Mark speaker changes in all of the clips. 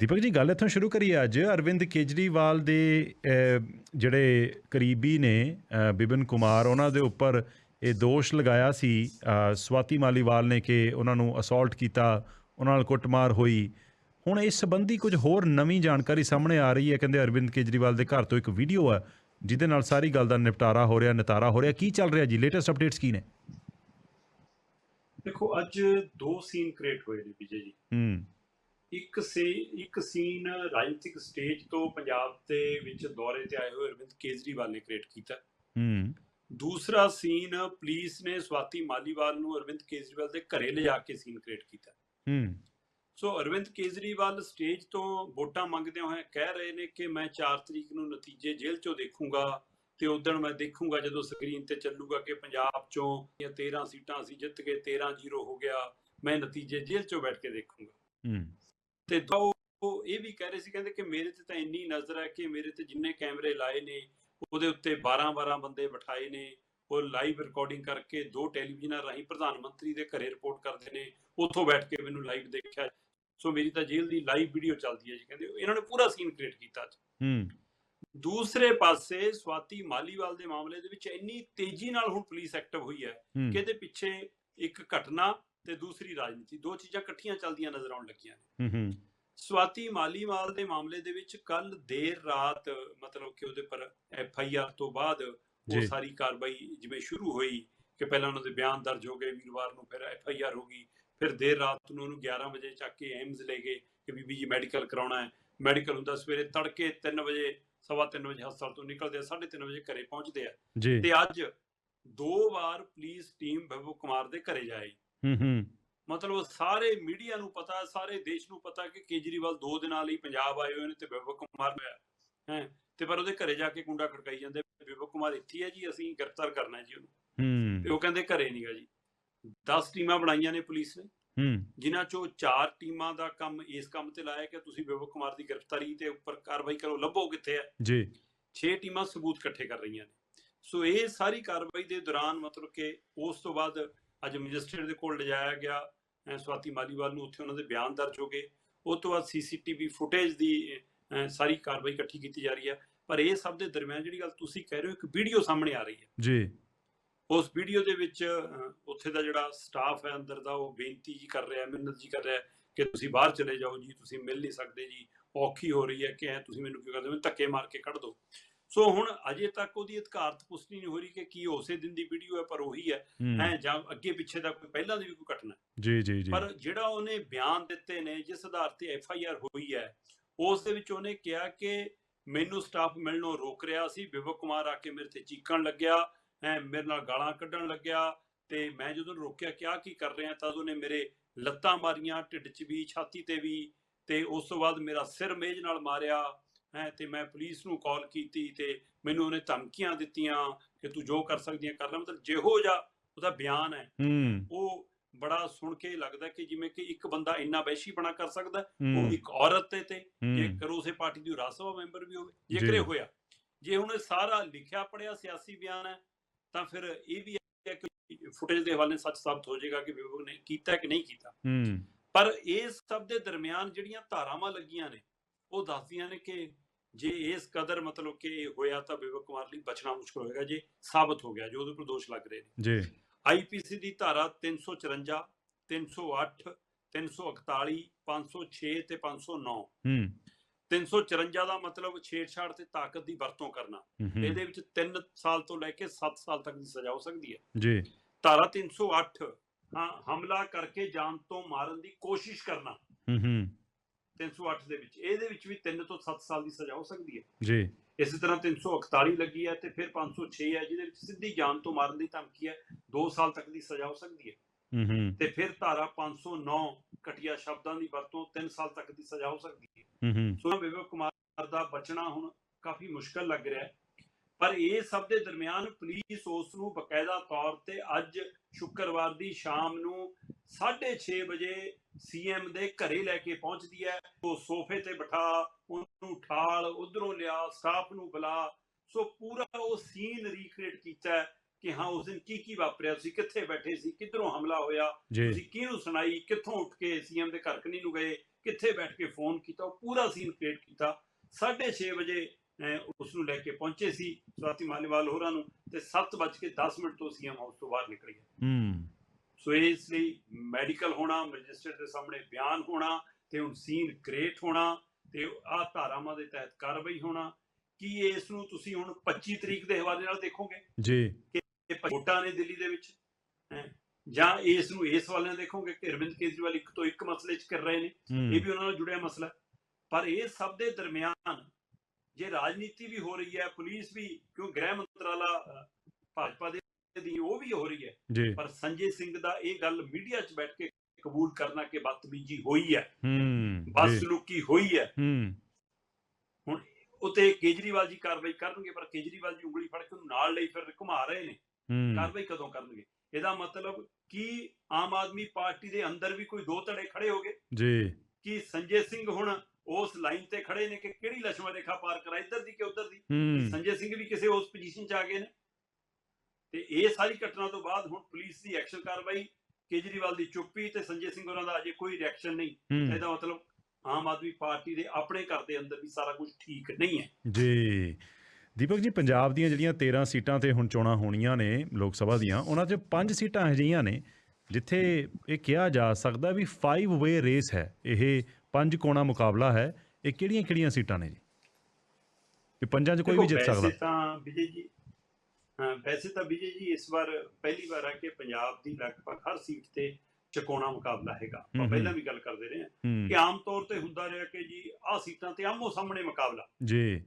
Speaker 1: ਦੀਪਕ ਜੀ ਗੱਲ ਇੱਥੋਂ ਸ਼ੁਰੂ ਕਰੀਏ ਅੱਜ। ਅਰਵਿੰਦ ਕੇਜਰੀਵਾਲ ਦੇ ਜਿਹੜੇ ਕਰੀਬੀ ਨੇ ਬਿਪਨ ਕੁਮਾਰ ਉਹਨਾਂ ਦੇ ਉੱਪਰ ਇਹ ਦੋਸ਼ ਲਗਾਇਆ ਸੀ। ਸਵਾਤੀ ਮਾਲੀਵਾਲ ਨੇ ਕਿ ਉਹਨਾਂ ਨੂੰ ਅਸੌਲਟ ਕੀਤਾ ਉਹਨਾਂ ਨਾਲ ਕੁੱਟਮਾਰ ਹੋਈ। ਹੁਣ ਇਸ ਸੰਬੰਧੀ ਕੁਝ ਹੋਰ ਨਵੀਂ ਜਾਣਕਾਰੀ ਸਾਹਮਣੇ ਆ ਰਹੀ ਹੈ। ਕਹਿੰਦੇ ਅਰਵਿੰਦ ਕੇਜਰੀਵਾਲ ਦੇ ਘਰ ਤੋਂ ਇੱਕ ਵੀਡੀਓ ਹੈ ਜਿਹਦੇ ਨਾਲ ਸਾਰੀ ਗੱਲ ਦਾ ਨਿਪਟਾਰਾ ਹੋ ਰਿਹਾ ਨਿਤਾਰਾ ਹੋ ਰਿਹਾ। ਕੀ ਚੱਲ ਰਿਹਾ ਜੀ? ਲੇਟੈਸਟ ਅਪਡੇਟਸ ਕੀ ਨੇ?
Speaker 2: ਦੇਖੋ ਅੱਜ ਦੋ ਸੀਨ ਕ੍ਰੀਏਟ ਹੋਏ ਨੇ ਵਿਜੇ ਜੀ।
Speaker 1: ਹੂੰ।
Speaker 2: ਇੱਕ ਸੀ ਇੱਕ ਸੀਨ ਰਾਜਨੀਤਿਕ ਸਟੇਜ ਤੋਂ ਪੰਜਾਬ ਦੇ ਵਿੱਚ ਦੌਰੇ ਤੇ ਆਏ ਹੋਏ ਅਰਵਿੰਦ ਕੇਜਰੀਵਾਲ ਨੇ ਕ੍ਰੀਏਟ ਕੀਤਾ।
Speaker 1: ਹੂੰ।
Speaker 2: ਦੂਸਰਾ ਸੀਨ ਪੁਲਿਸ ਨੇ ਸਵਾਤੀ ਮਾਲੀਵਾਲ ਨੂੰ ਅਰਵਿੰਦ ਕੇਜਰੀਵਾਲ ਦੇ ਘਰੇ ਲਿਜਾ ਕੇ ਸੀਨ ਕ੍ਰੀਏਟ ਕੀਤਾ।
Speaker 1: ਹੂੰ।
Speaker 2: ਸੋ ਅਰਵਿੰਦ ਕੇਜਰੀਵਾਲ ਸਟੇਜ ਤੋਂ ਵੋਟਾਂ ਮੰਗਦੇ ਹੋਏ ਕਹਿ ਰਹੇ ਨੇ ਕਿ ਮੈਂ 4 ਤਰੀਕ ਨੂੰ ਨਤੀਜੇ ਜੇਲ੍ਹ ਚੋਂ ਦੇਖੂੰਗਾ ਤੇ ਉਦੋਂ ਮੈਂ ਦੇਖੂੰਗਾ ਜਦੋਂ ਸਕਰੀਨ ਤੇ ਚੱਲੂਗਾ ਕਿ ਪੰਜਾਬ ਚੋਂ ਇਹ 13 ਸੀਟਾਂ ਅਸੀਂ ਜਿੱਤ ਗਏ 13-0 ਹੋ ਗਿਆ ਮੈਂ ਨਤੀਜੇ ਜੇਲ੍ਹ ਚੋਂ ਬੈਠ ਕੇ ਦੇਖੂੰਗਾ।
Speaker 1: ਹੂੰ।
Speaker 2: ਤੇ ਉਹ ਇਹ ਵੀ ਕਹਿ ਰਹੇ ਸੀ ਕਹਿੰਦੇ ਕਿ ਮੇਰੇ ਤੇ ਤਾਂ ਇੰਨੀ ਨਜ਼ਰ ਹੈ ਕਿ ਮੇਰੇ ਤੇ ਜਿੰਨੇ ਕੈਮਰੇ ਲਾਏ ਨੇ ਉਹਦੇ ਉੱਤੇ 12-12 ਬੰਦੇ ਬਿਠਾਏ ਨੇ ਉਹ ਲਾਈਵ ਰਿਕਾਰਡਿੰਗ ਕਰਕੇ ਦੋ ਟੈਲੀਵਿਜ਼ਨਾਂ ਰਾਹੀਂ ਪ੍ਰਧਾਨ ਮੰਤਰੀ ਦੇ ਘਰੇ ਰਿਪੋਰਟ ਕਰਦੇ ਨੇ ਉੱਥੋਂ ਬੈਠ ਕੇ ਮੈਨੂੰ ਲਾਈਵ ਦੇਖਿਆ। ਸੋ ਮੇਰੀ ਤਾਂ ਜੇਲ੍ਹ ਦੀ ਲਾਈਵ ਵੀਡੀਓ ਚੱਲਦੀ ਹੈ ਜੀ ਕਹਿੰਦੇ ਇਹਨਾਂ ਨੇ ਪੂਰਾ ਸੀਨ ਕ੍ਰੀਏਟ ਕੀਤਾ
Speaker 1: ਹੂੰ।
Speaker 2: ਦੂਸਰੇ ਪਾਸੇ ਸਵਾਤੀ ਮਾਲੀਵਾਲ ਦੇ ਮਾਮਲੇ ਦੇ ਵਿੱਚ ਇੰਨੀ ਤੇਜ਼ੀ ਨਾਲ ਹੁਣ ਪੁਲਿਸ ਐਕਟਿਵ ਹੋਈ ਹੂੰ। ਕਿ ਇਹਦੇ ਪਿੱਛੇ ਇੱਕ ਘਟਨਾ ਤੇ ਦੂਸਰੀ ਰਾਜਨੀਤੀ। ਦੋ ਚੀਜ਼ਾਂ ਇਕੱਠੀਆਂ ਚੱਲਦੀਆਂ ਨਜ਼ਰ ਆਉਣ ਲੱਗੀਆਂ ਨੇ।
Speaker 1: ਹੂੰ ਹੂੰ।
Speaker 2: ਸਵਾਤੀ ਮਾਲੀਵਾਲ ਦੇ ਮਾਮਲੇ ਦੇ ਵਿੱਚ ਕੱਲ ਦੇਰ ਰਾਤ ਮਤਲਬ ਕਿ ਉਹਦੇ ਪਰ ਐਫ ਆਈ ਆਰ ਤੋਂ ਬਾਅਦ ਉਹ। ਸਾਰੀ ਕਾਰਵਾਈ ਜਿਵੇਂ ਸ਼ੁਰੂ ਹੋਈ ਕਿ ਪਹਿਲਾਂ ਉਹਨਾਂ ਦੇ ਬਿਆਨ ਦਰਜ ਹੋ ਗਏ ਵੀਰਵਾਰ ਨੂੰ ਫਿਰ ਐਫ ਆਈ ਆਰ ਹੋ ਗਈ ਫਿਰ ਦੇਰ ਰਾਤ ਨੂੰ ਉਹਨੂੰ 11 ਵਜੇ ਚੱਕ ਕੇ ਐਮਜ਼ ਲੈ ਗਏ ਕਿ ਬੀਬੀ ਜੀ ਮੈਡੀਕਲ ਕਰਾਉਣਾ ਹੈ। ਮੈਡੀਕਲ ਹੁੰਦਾ ਸਵੇਰੇ ਤੜਕੇ 3 ਵਜੇ ਸਵਾ ਤਿੰਨ ਵਜੇ ਹਸਪਤਾਲ ਤੋਂ ਨਿਕਲਦੇ ਆ 3:30 ਵਜੇ ਘਰੇ ਪਹੁੰਚਦੇ ਆ। ਤੇ ਅੱਜ ਦੋ ਵਾਰ ਪੁਲਿਸ ਟੀਮ ਵਿਭਵ ਕੁਮਾਰ ਦੇ ਘਰੇ ਜਾਈ
Speaker 1: ਹੂੰ ਹੂੰ।
Speaker 2: ਮਤਲਬ ਸਾਰੇ ਮੀਡੀਆ ਨੂੰ ਪਤਾ ਸਾਰੇ ਦੇਸ਼ ਨੂੰ ਪਤਾ ਕਿ ਕੇਜਰੀਵਾਲ ਦੋ ਦਿਨਾਂ ਲਈ ਪੰਜਾਬ ਆਏ ਹੋਏ ਨੇ ਤੇ ਵਿਭਵ ਕੁਮਾਰ ਹੈ ਹੈ ਤੇ ਪਰ ਉਹਦੇ ਘਰੇ ਜਾ ਕੇ ਕੁੰਡਾ ਖੜਕਾਈ ਜਾਂਦੇ ਵਿਭਵ ਕੁਮਾਰ ਇੱਥੇ ਹੀ ਜੀ ਅਸੀਂ ਗ੍ਰਿਫਤਾਰ ਕਰਨਾ ਹੈ ਜੀ ਉਹਨੂੰ। ਤੇ ਉਹ ਕਹਿੰਦੇ ਘਰੇ ਨਹੀਂਗਾ ਜੀ। 10 ਟੀਮਾਂ ਬਣਾਈਆਂ ਨੇ ਪੁਲਿਸ ਨੇ।
Speaker 1: ਹੂੰ।
Speaker 2: ਜਿਨ੍ਹਾਂ ਚੋਂ 4 ਟੀਮਾਂ ਦਾ ਕੰਮ ਇਸ ਕੰਮ ਤੇ ਲਾਇਆ ਕਿ ਤੁਸੀਂ ਵਿਭਵ ਕੁਮਾਰ ਦੀ ਗ੍ਰਿਫਤਾਰੀ ਤੇ ਉੱਪਰ ਕਾਰਵਾਈ ਕਰੋ ਲੱਭੋ ਕਿੱਥੇ ਹੈ
Speaker 1: ਜੀ।
Speaker 2: 6 ਟੀਮਾਂ ਸਬੂਤ ਇਕੱਠੇ ਕਰ ਰਹੀਆਂ ਨੇ। ਸੋ ਇਹ ਸਾਰੀ ਕਾਰਵਾਈ ਦੇ ਦੌਰਾਨ ਮਤਲਬ ਕਿ ਉਸ ਤੋਂ ਬਾਅਦ ਅੱਜ ਮੈਜਿਸਟਰੇਟ ਦੇ ਕੋਲ ਲਿਜਾਇਆ ਗਿਆ ਸਵਾਤੀ ਮਾਲੀਵਾਲ ਨੂੰ ਉੱਥੇ ਉਹਨਾਂ ਦੇ ਬਿਆਨ ਦਰਜ ਹੋ ਗਏ। ਉਸ ਤੋਂ ਬਾਅਦ ਸੀਸੀਟੀਵੀ ਫੁਟੇਜ ਦੀ ਸਾਰੀ ਕਾਰਵਾਈ ਇਕੱਠੀ ਕੀਤੀ ਜਾ ਰਹੀ ਹੈ। ਪਰ ਇਹ ਸਭ ਦੇ ਦਰਮਿਆਨ ਜਿਹੜੀ ਗੱਲ ਤੁਸੀਂ ਕਹਿ ਰਹੇ ਹੋ ਇੱਕ ਵੀਡੀਓ ਸਾਹਮਣੇ ਆ ਰਹੀ ਹੈ।
Speaker 1: ਜੀ।
Speaker 2: ਉਸ ਵੀਡੀਓ ਦੇ ਵਿੱਚ ਉੱਥੇ ਦਾ ਜਿਹੜਾ ਸਟਾਫ ਹੈ ਅੰਦਰ ਦਾ ਉਹ ਬੇਨਤੀ ਜੀ ਕਰ ਰਿਹਾ ਮਿੰਨਤ ਜੀ ਕਰ ਰਿਹਾ ਕਿ ਤੁਸੀਂ ਬਾਹਰ ਚਲੇ ਜਾਓ ਜੀ ਤੁਸੀਂ ਮਿਲ ਨਹੀਂ ਸਕਦੇ ਜੀ ਔਖੀ ਹੋ ਰਹੀ ਹੈ ਕਿ ਐ ਤੁਸੀਂ ਮੈਨੂੰ ਕਿਉਂ ਕਰਦੇ ਹੋ? ਧੱਕੇ ਮਾਰ ਕੇ ਕੱਢ ਦਿਓ। ਸੋ ਹੁਣ ਅਜੇ ਤੱਕ ਉਹਦੀ ਅਧਿਕਾਰਤ ਪੁਸ਼ਟੀ ਨਹੀਂ ਹੋ ਰਹੀ ਕਿ ਕੀ ਉਸੇ ਦਿਨ ਦੀ ਵੀਡੀਓ ਹੈ ਪਰ ਉਹੀ ਹੈ।
Speaker 1: ਹੂੰ।
Speaker 2: ਜਾਂ ਅੱਗੇ ਪਿੱਛੇ ਦਾ ਕੋਈ ਪਹਿਲਾਂ ਦੀ ਵੀ ਕੋਈ ਘਟਨਾ।
Speaker 1: ਜੀ ਜੀ ਜੀ।
Speaker 2: ਪਰ ਜਿਹੜਾ ਉਹਨੇ ਬਿਆਨ ਦਿੱਤੇ ਨੇ ਜਿਸ ਆਧਾਰ ਤੇ ਐਫ ਆਈ ਆਰ ਹੋਈ ਹੈ ਉਸ ਦੇ ਵਿੱਚ ਉਹਨੇ ਕਿਹਾ ਕਿ ਮੈਨੂੰ ਸਟਾਫ ਮਿਲਣੋਂ ਰੋਕ ਰਿਹਾ ਸੀ। ਵਿਵਕ ਕੁਮਾਰ ਆ ਕੇ ਮੇਰੇ ਤੇ ਚੀਕਣ ਲੱਗਿਆ ਹੈ ਮੇਰੇ ਨਾਲ ਗਾਲਾਂ ਕੱਢਣ ਲੱਗਿਆ ਤੇ ਮੈਂ ਜਦੋਂ ਰੋਕਿਆ ਕਿਹਾ ਕੀ ਕਰ ਰਿਹਾ ਤਾਂ ਉਹਨੇ ਮੇਰੇ ਲੱਤਾਂ ਮਾਰੀਆਂ ਢਿੱਡ 'ਚ ਵੀ ਛਾਤੀ ਤੇ ਵੀ ਤੇ ਉਸ ਤੋਂ ਬਾਅਦ ਮੇਰਾ ਸਿਰ ਮੇਜ਼ ਨਾਲ ਮਾਰਿਆ। ਹੈ ਤੇ ਮੈਂ ਪੁਲਿਸ ਨੂੰ ਕਾਲ ਕੀਤੀ ਤੇ ਮੈਨੂੰ ਉਹਨੇ ਧਮਕੀਆਂ ਦਿੱਤੀਆਂ ਕਿ ਤੂੰ ਜੋ ਕਰ ਸਕਦੀ ਹੈ ਕਰ ਲੈ ਮਤਲਬ ਜਿਹੋ ਜਿਹਾ ਉਹਦਾ ਬਿਆਨ ਹੈ। ਉਹ ਬੜਾ ਸੁਣ ਕੇ ਲੱਗਦਾ ਕਿ ਜਿਵੇਂ ਕਿ ਇੱਕ ਬੰਦਾ ਇੰਨਾ ਵਹਿਸ਼ੀਪਣਾ ਕਰ ਸਕਦਾ ਉਹ ਇੱਕ ਔਰਤ ਤੇ ਤੇ
Speaker 1: ਹੂੰ।
Speaker 2: ਜੇਕਰ ਉਸੇ ਪਾਰਟੀ ਦੀ ਰਾਜ ਸਭਾ ਮੈਂਬਰ ਵੀ ਹੋਵੇ
Speaker 1: ਜੀ।
Speaker 2: ਜੇਕਰ ਇਹ ਹੋਇਆ। ਜੇ ਹੁਣ ਸਾਰਾ ਲਿਖਿਆ ਪੜਿਆ ਸਿਆਸੀ ਬਿਆਨ ਹੈ ਤਾਂ ਫਿਰ ਇਹ ਵੀ ਹੈ ਕਿ ਫੁਟੇਜ ਦੇ ਹਵਾਲੇ ਸੱਚ ਸਾਬਤ ਹੋ ਜਾਏਗਾ ਕਿ ਵਿਭੋਗ ਨੇ ਕੀਤਾ ਕਿ ਨਹੀਂ ਕੀਤਾ। ਪਰ ਇਸ ਸਭ ਦੇ ਦਰਮਿਆਨ ਜਿਹੜੀਆਂ ਧਾਰਾਵਾਂ ਲੱਗੀਆਂ ਨੇ ਉਹ ਦੱਸਦੀਆਂ ਨੇ ਕਿ ਜੇ ਇਸ ਕਦਰ ਮਤਲਬ ਕਿ ਹੋਇਆ ਤਾਂ ਵਿਵੇਕ ਕੁਮਾਰ ਲਈ ਬਚਣਾ ਮੁਸ਼ਕਲ ਹੋਏਗਾ ਜੇ ਸਾਬਤ ਹੋ ਗਿਆ ਜੋ ਉਹਦੇ ਉੱਪਰ ਦੋਸ਼ ਲੱਗ ਰਹੇ ਨੇ।
Speaker 1: ਜੀ।
Speaker 2: ਆਈਪੀਸੀ ਦੀ ਧਾਰਾ 354 308 341 506 ਤੇ 509
Speaker 1: ਹੂੰ।
Speaker 2: 354 ਦਾ ਮਤਲਬ ਛੇੜਛਾੜ ਤੇ ਤਾਕਤ ਦੀ ਵਰਤੋਂ ਕਰਨਾ। ਇਹਦੇ ਵਿੱਚ 3 ਸਾਲ ਤੋਂ ਲੈ ਕੇ 7 ਸਾਲ ਤੱਕ ਦੀ ਸਜ਼ਾ ਹੋ ਸਕਦੀ ਹੈ।
Speaker 1: ਜੀ।
Speaker 2: ਧਾਰਾ 308 ਹਾਂ ਹਮਲਾ ਕਰਕੇ ਜਾਨ ਤੋਂ ਮਾਰਨ ਦੀ ਕੋਸ਼ਿਸ਼ ਕਰਨਾ।
Speaker 1: ਹੂੰ ਹੂੰ।
Speaker 2: 308 ਦੇ ਵਿੱਚ। ਇਹਦੇ ਵਿੱਚ ਵੀ 3 ਤੋਂ 7 ਸਾਲ ਦੀ ਸਜ਼ਾ ਹੋ ਸਕਦੀ ਹੈ।
Speaker 1: ਜੀ।
Speaker 2: ਇਸੇ ਤਰ੍ਹਾਂ 341 ਲੱਗੀ ਹੈ ਤੇ ਫਿਰ 506 ਹੈ ਜਿਹਦੇ ਵਿੱਚ ਸਿੱਧੀ ਜਾਨ ਤੋਂ ਮਾਰਨ ਦੀ ਧਮਕੀ ਹੈ। 2 ਸਾਲ ਤੱਕ ਦੀ ਸਜ਼ਾ ਹੋ ਸਕਦੀ ਹੈ।
Speaker 1: ਹੂੰ ਹੂੰ।
Speaker 2: ਤੇ ਫਿਰ ਧਾਰਾ 509 ਘਟੀਆ ਸ਼ਬਦਾਂ ਦੀ ਵਰਤੋਂ 3 ਸਾਲ ਤੱਕ ਦੀ ਸਜ਼ਾ ਹੋ ਸਕਦੀ ਹੈ।
Speaker 1: ਹੂੰ ਹੂੰ।
Speaker 2: ਸੋ ਵਿਵੇਕ ਕੁਮਾਰ ਦਾ ਬਚਣਾ ਹੁਣ ਕਾਫੀ ਮੁਸ਼ਕਲ ਲੱਗ ਰਿਹਾ ਹੈ। ਪਰ ਇਹ ਸਭ ਦੇ ਦਰਮਿਆਨ ਪੁਲਿਸ ਉਸ ਨੂੰ ਬਕਾਇਦਾ ਤੌਰ ਤੇ ਅੱਜ ਸ਼ੁੱਕਰਵਾਰ ਦੀ ਸ਼ਾਮ ਨੂੰ 6:30 ਵਜੇ ਸੀਐਮ ਦੇ ਘਰੇ ਲੈ ਕੇ ਪਹੁੰਚਦੀ ਹੈ। ਉਹ ਸੋਫੇ ਤੇ ਬਿਠਾ ਉਹਨੂੰ ਠਾਲ ਉਧਰੋਂ ਲਿਆ ਸਟਾਫ ਨੂੰ ਬੁਲਾ। ਸੋ ਪੂਰਾ ਉਹ ਸੀਨ ਰੀਕ੍ਰੀਏਟ ਕੀਤਾ ਕਿ ਹਾਂ ਉਸ ਦਿਨ ਕੀ ਕੀ ਵਾਪਰਿਆ ਸੀ ਕਿੱਥੇ ਬੈਠੇ ਸੀ ਕਿੱਧਰੋਂ ਹਮਲਾ ਹੋਇਆ ਤੁਸੀਂ ਕਿਹਨੂੰ ਸੁਣਾਈ ਕਿੱਥੋਂ ਉੱਠ ਕੇ ਸੀਐਮ ਦੇ ਘਰ ਕਨੀ ਨੂੰ ਗਏ ਕਿੱਥੇ ਬੈਠ ਕੇ ਫੋਨ ਕੀਤਾ ਉਹ ਪੂਰਾ ਸੀਨ ਕ੍ਰੀਏਟ ਕੀਤਾ। 6:30 ਵਜੇ ਉਸ ਨੂੰ ਲੈ ਕੇ ਪਹੁੰਚੇ ਸੀ ਸਵਾਤੀ ਮਾਲੀਵਾਲ ਹੋਰਾਂ ਨੂੰ ਤੇ 7:10 ਮਿੰਟ ਤੋਂ ਸੀਐਮ ਹਾਊਸ ਤੋਂ ਬਾਹਰ ਨਿਕਲ। ਗਿਆ
Speaker 1: ਹੂੰ।
Speaker 2: ਸੋ ਇਸ ਲਈ ਮੈਡੀਕਲ ਹੋਣਾ ਮੈਜਿਸਟਰੇਟ ਦੇ ਸਾਹਮਣੇ ਬਿਆਨ ਹੋਣਾ ਤੇ ਹੁਣ ਸੀਨ ਕ੍ਰੀਏਟ ਹੋਣਾ ਤੇ ਆ ਧਾਰਾਵਾਂ ਦੇ ਤਹਿਤ ਕਾਰਵਾਈ ਹੋਣਾ ਕੀ ਇਸ ਨੂੰ ਤੁਸੀਂ ਹੁਣ 25 ਤਰੀਕ ਦੇ ਹਵਾਲੇ ਨਾਲ ਦੇਖੋਗੇ
Speaker 1: ਜੀ
Speaker 2: ਇਹ ਵੋਟਾਂ ਨੇ ਦਿੱਲੀ ਦੇ ਵਿੱਚ? ਜਾਂ ਇਸ ਨੂੰ ਇਸ ਵਾਲਿਆਂ ਦੇਖੋਗੇ ਕਿ ਅਰਵਿੰਦ ਕੇਜਰੀਵਾਲ ਇੱਕ ਤੋਂ ਇੱਕ ਮਸਲੇ 'ਚ ਕਰ ਰਹੇ ਨੇ ਇਹ ਵੀ ਉਹਨਾਂ ਨਾਲ ਜੁੜਿਆ ਮਸਲਾ। ਪਰ ਇਹ ਸਭ ਦੇ ਦਰਮਿਆਨ ਜੇ ਰਾਜਨੀਤੀ ਵੀ ਹੋ ਰਹੀ ਹੈ ਪੁਲਿਸ ਵੀ ਕਿਉਂ ਗ੍ਰਹਿ ਮੰਤਰਾਲਾ ਭਾਜਪਾ ਦੇ ਦੀ ਉਹ ਵੀ ਹੋ ਰਹੀ ਹੈ। ਪਰ ਸੰਜੇ ਸਿੰਘ ਦਾ ਇਹ ਗੱਲ ਮੀਡੀਆ 'ਚ ਬੈਠ ਕੇ ਕਬੂਲ ਕਰਨਾ ਕਿ ਬਦਤਮੀਜੀ ਹੋਈ ਹੈ।
Speaker 1: ਹੂੰ ਜੀ।
Speaker 2: ਬਦਸਲੂਕੀ ਹੋਈ ਹੈ।
Speaker 1: ਹੂੰ।
Speaker 2: ਉਤੇ ਕੇਜਰੀਵਾਲ ਜੀ ਕਾਰਵਾਈ ਕਰਨਗੇ ਪਰ ਕੇਜਰੀਵਾਲ ਜੀ ਉਂਗਲੀ ਫੜ ਕੇ ਉਹਨੂੰ ਨਾਲ ਲਈ ਫਿਰ ਘੁਮਾ ਰਹੇ ਨੇ।
Speaker 1: ਹੂੰ।
Speaker 2: ਕਾਰਵਾਈ ਕਦੋਂ ਕਰਨਗੇ? ਇਹਦਾ ਮਤਲਬ ਕਿ ਆਮ ਆਦਮੀ ਪਾਰਟੀ ਦੇ ਅੰਦਰ ਵੀ ਕੋਈ ਦੋ ਧੜੇ ਖੜੇ ਹੋਗੇ
Speaker 1: ਜੀ।
Speaker 2: ਕਿ ਸੰਜੇ ਸਿੰਘ ਹੁਣ ਉਸ ਲਾਈਨ ਤੇ ਖੜੇ ਨੇ ਕਿ ਕਿਹੜੀ ਲక్ష్ਮਣ ਰੇਖਾ ਪਾਰ ਕਰਾ ਇੱਧਰ ਦੀ ਕਿ ਉੱਧਰ ਦੀ?
Speaker 1: ਹੂੰ।
Speaker 2: ਸੰਜੇ ਸਿੰਘ ਵੀ ਕਿਸੇ ਉਸ ਪੋਜੀਸ਼ਨ 'ਚ ਆ ਗਏ ਨੇ। ਤੇ ਇਹ ਸਾਰੀ ਘਟਨਾ ਤੋਂ ਬਾਅਦ ਹੁਣ ਪੁਲਿਸ ਦੀ ਐਕਸ਼ਨ ਕਾਰਵਾਈ ਕੇਜਰੀਵਾਲ ਦੀ ਚੁੱਪੀ ਤੇ ਸੰਜੇ ਸਿੰਘ ਹੋਰਾਂ ਦਾ ਅਜੇ ਕੋਈ ਰਿਐਕਸ਼ਨ ਨਹੀਂ। ਇਹਦਾ ਮਤਲਬ ਆਮ ਆਦਮੀ ਪਾਰਟੀ ਦੇ ਆਪਣੇ ਘਰ ਦੇ ਅੰਦਰ ਵੀ ਸਾਰਾ ਕੁਝ ਠੀਕ ਨਹੀਂ ਹੈ।
Speaker 1: ਜੀ। ਦੀਪਕ ਜੀ ਪੰਜਾਬ ਦੀਆਂ ਜਿਹੜੀਆਂ 13 ਸੀਟਾਂ ਤੇ ਹੁਣ ਚੋਣਾਂ ਹੋਣੀਆਂ ਨੇ ਲੋਕ ਸਭਾ ਦੀਆਂ ਉਹਨਾਂ 'ਚ ਪੰਜ ਸੀਟਾਂ ਅਜਿਹੀਆਂ ਨੇ ਜਿੱਥੇ ਇਹ ਕਿਹਾ ਜਾ ਸਕਦਾ ਵੀ 5 ਵੇ ਰੇਸ ਹੈ। ਇਹ ਪੰਜ ਕੋਣਾ ਮੁਕਾਬਲਾ ਹੈ। ਇਹ ਕਿਹੜੀਆਂ ਕਿਹੜੀਆਂ ਸੀਟਾਂ ਨੇ ਜੀ? ਇਹ ਪੰਜਾਂ 'ਚ ਕੋਈ ਵੀ ਜਿੱਤ ਸਕਦਾ।
Speaker 2: ਤਾਂ ਵਿਜੇ ਜੀ ਵੈਸੇ ਤਾਂ ਵਿਜੇ ਜੀ ਇਸ ਵਾਰ ਪਹਿਲੀ ਵਾਰ ਹੈ ਕਿ ਪੰਜਾਬ ਦੀ ਲਗਭਗ ਹਰ ਸੀਟ ਤੇ ਚਕੋਣਾ ਮੁਕਾਬਲਾ ਹੈਗਾ। ਆਪਾਂ। ਪਹਿਲਾਂ ਵੀ ਗੱਲ ਕਰਦੇ ਰਹੇ ਹਾਂ ਕਿ ਆਮ ਤੌਰ ਤੇ ਹੁੰਦਾ ਰਿਹਾ ਕਿ ਜੀ ਆਹ ਸੀਟਾਂ ਤੇ ਆਮੋ ਸਾਹਮਣੇ ਮੁਕਾਬਲਾ।
Speaker 1: ਜੀ।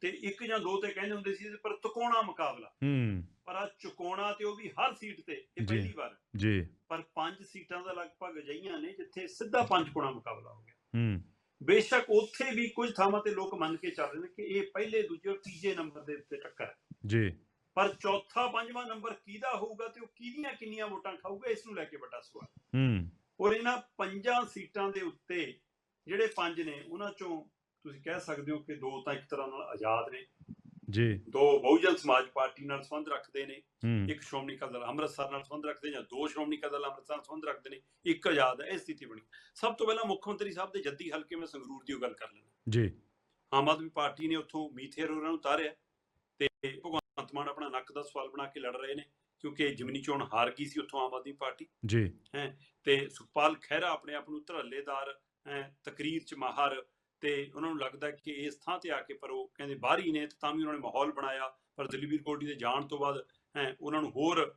Speaker 2: ਤੇ ਇੱਕ ਜਾਂ ਦੋ ਤੇ ਕਹਿੰਦੇ ਹੁੰਦੇ ਸੀ ਪਰ ਤਕੋਣਾ ਮੁਕਾਬਲਾ।
Speaker 1: ਹੂੰ।
Speaker 2: ਪਰ ਆ ਚੁਕੋਣਾ ਤੇ ਉਹ ਵੀ ਹਰ ਸੀਟ ਤੇ ਇਹ। ਪਹਿਲੀ ਵਾਰ।
Speaker 1: ਜੀ।
Speaker 2: ਪਰ ਪੰਜ ਸੀਟਾਂ ਦਾ ਲਗਭਗ ਅਜਿਹੀਆਂ ਨੇ ਜਿੱਥੇ ਸਿੱਧਾ ਪੰਜ ਕੋਣਾ ਮੁਕਾਬਲਾ ਹੋ ਗਿਆ।
Speaker 1: ਹੂੰ।
Speaker 2: ਬੇਸ਼ੱਕ ਉੱਥੇ ਵੀ ਕੁਝ ਥਾਵਾਂ ਤੇ ਲੋਕ ਮੰਨ ਕੇ ਚੱਲ ਰਹੇ ਨੇ ਕਿ ਇਹ ਪਹਿਲੇ ਦੂਜੇ ਔਰ ਤੀਜੇ ਨੰਬਰ ਦੇ ਉੱਤੇ ਟੱਕਰ ਹੈ।
Speaker 1: ਜੀ।
Speaker 2: ਪਰ ਚੌਥਾ ਪੰਜਵਾਂ ਨੰਬਰ ਕਿਹਦਾ ਹੋਊਗਾ ਤੇ ਉਹ ਕਿਹਦੀਆਂ ਕਿੰਨੀਆਂ ਵੋਟਾਂ ਖਾਊਗਾ ਇਸ ਨੂੰ ਲੈ ਕੇ ਵੱਡਾ ਸਵਾਲ।
Speaker 1: ਹੂੰ।
Speaker 2: ਔਰ ਇਹਨਾਂ ਪੰਜਾਂ ਸੀਟਾਂ ਦੇ ਉੱਤੇ ਜਿਹੜੇ ਪੰਜ ਨੇ ਉਹਨਾਂ ਚੋਂ ਤੁਸੀਂ ਕਹਿ ਸਕਦੇ ਹੋ ਕਿ ਦੋ ਤਾਂ ਇੱਕ ਤਰ੍ਹਾਂ ਨਾਲ ਆਜ਼ਾਦ ਨੇ।
Speaker 1: ਜੀ।
Speaker 2: ਦੋ ਬਹੁਜਨ ਸਮਾਜ ਪਾਰਟੀ ਨਾਲ ਸੰਬੰਧ ਰੱਖਦੇ ਨੇ। ਇੱਕ ਸ਼੍ਰੋਮਣੀ ਅਕਾਲੀ ਦਲ ਅੰਮ੍ਰਿਤਸਰ ਨਾਲ ਸੰਬੰਧ ਰੱਖਦੇ ਜਾਂ ਦੋ ਸ਼੍ਰੋਮਣੀ ਅਕਾਲੀ ਦਲ ਅੰਮ੍ਰਿਤਸਰ ਨਾਲ ਸੰਬੰਧ ਰੱਖਦੇ ਨੇ ਇੱਕ ਆਜ਼ਾਦ ਹੈ ਇਹ ਸਥਿਤੀ ਬਣੀ। ਸਭ ਤੋਂ ਪਹਿਲਾਂ ਮੁੱਖ ਮੰਤਰੀ ਸਾਹਿਬ ਦੇ ਜੱਦੀ ਹਲਕੇ ਮੈਂ ਸੰਗਰੂਰ ਦੀ ਗੱਲ ਕਰ ਲੈਣਾ
Speaker 1: ਜੀ।
Speaker 2: ਆਮ ਆਦਮੀ ਪਾਰਟੀ ਨੇ ਉੱਥੋਂ ਮੀਥੇਰ ਉਹਨਾਂ ਨੂੰ ਉਤਾਰਿਆ ਤੇ ਭਗਵੰਤ ਮਾਨ ਆਪਣਾ ਨੱਕ ਦਾ ਸਵਾਲ ਬਣਾ ਕੇ ਲੜ ਰਹੇ ਨੇ ਕਿਉਂਕਿ ਜਿਮਨੀ ਚੋਣ ਹਾਰ ਗਈ ਸੀ ਉੱਥੋਂ ਆਮ ਆਦਮੀ ਪਾਰਟੀ।
Speaker 1: ਜੀ।
Speaker 2: ਤੇ ਸੁਖਪਾਲ ਖਹਿਰਾ ਆਪਣੇ ਆਪ ਨੂੰ ਧੜੱਲੇਦਾਰ ਹੈਂ, ਤਕਰੀਰ ਚ ਮਾਹਰ ਤੇ ਉਹਨਾਂ ਨੂੰ ਲੱਗਦਾ ਕਿ ਇਸ ਥਾਂ ਤੇ ਆ ਕੇ ਪਰ ਉਹ ਕਹਿੰਦੇ ਬਾਹਰ ਹੀ ਨੇ ਤੇ ਵੀ ਉਹਨਾਂ ਨੇ ਮਾਹੌਲ ਬਣਾਇਆ ਪਰ ਦਲੀਬੀਰ ਕੋਟੀ ਦੇ ਜਾਣ ਤੋਂ ਬਾਅਦ ਹੈ ਉਹਨਾਂ ਨੂੰ ਹੋਰ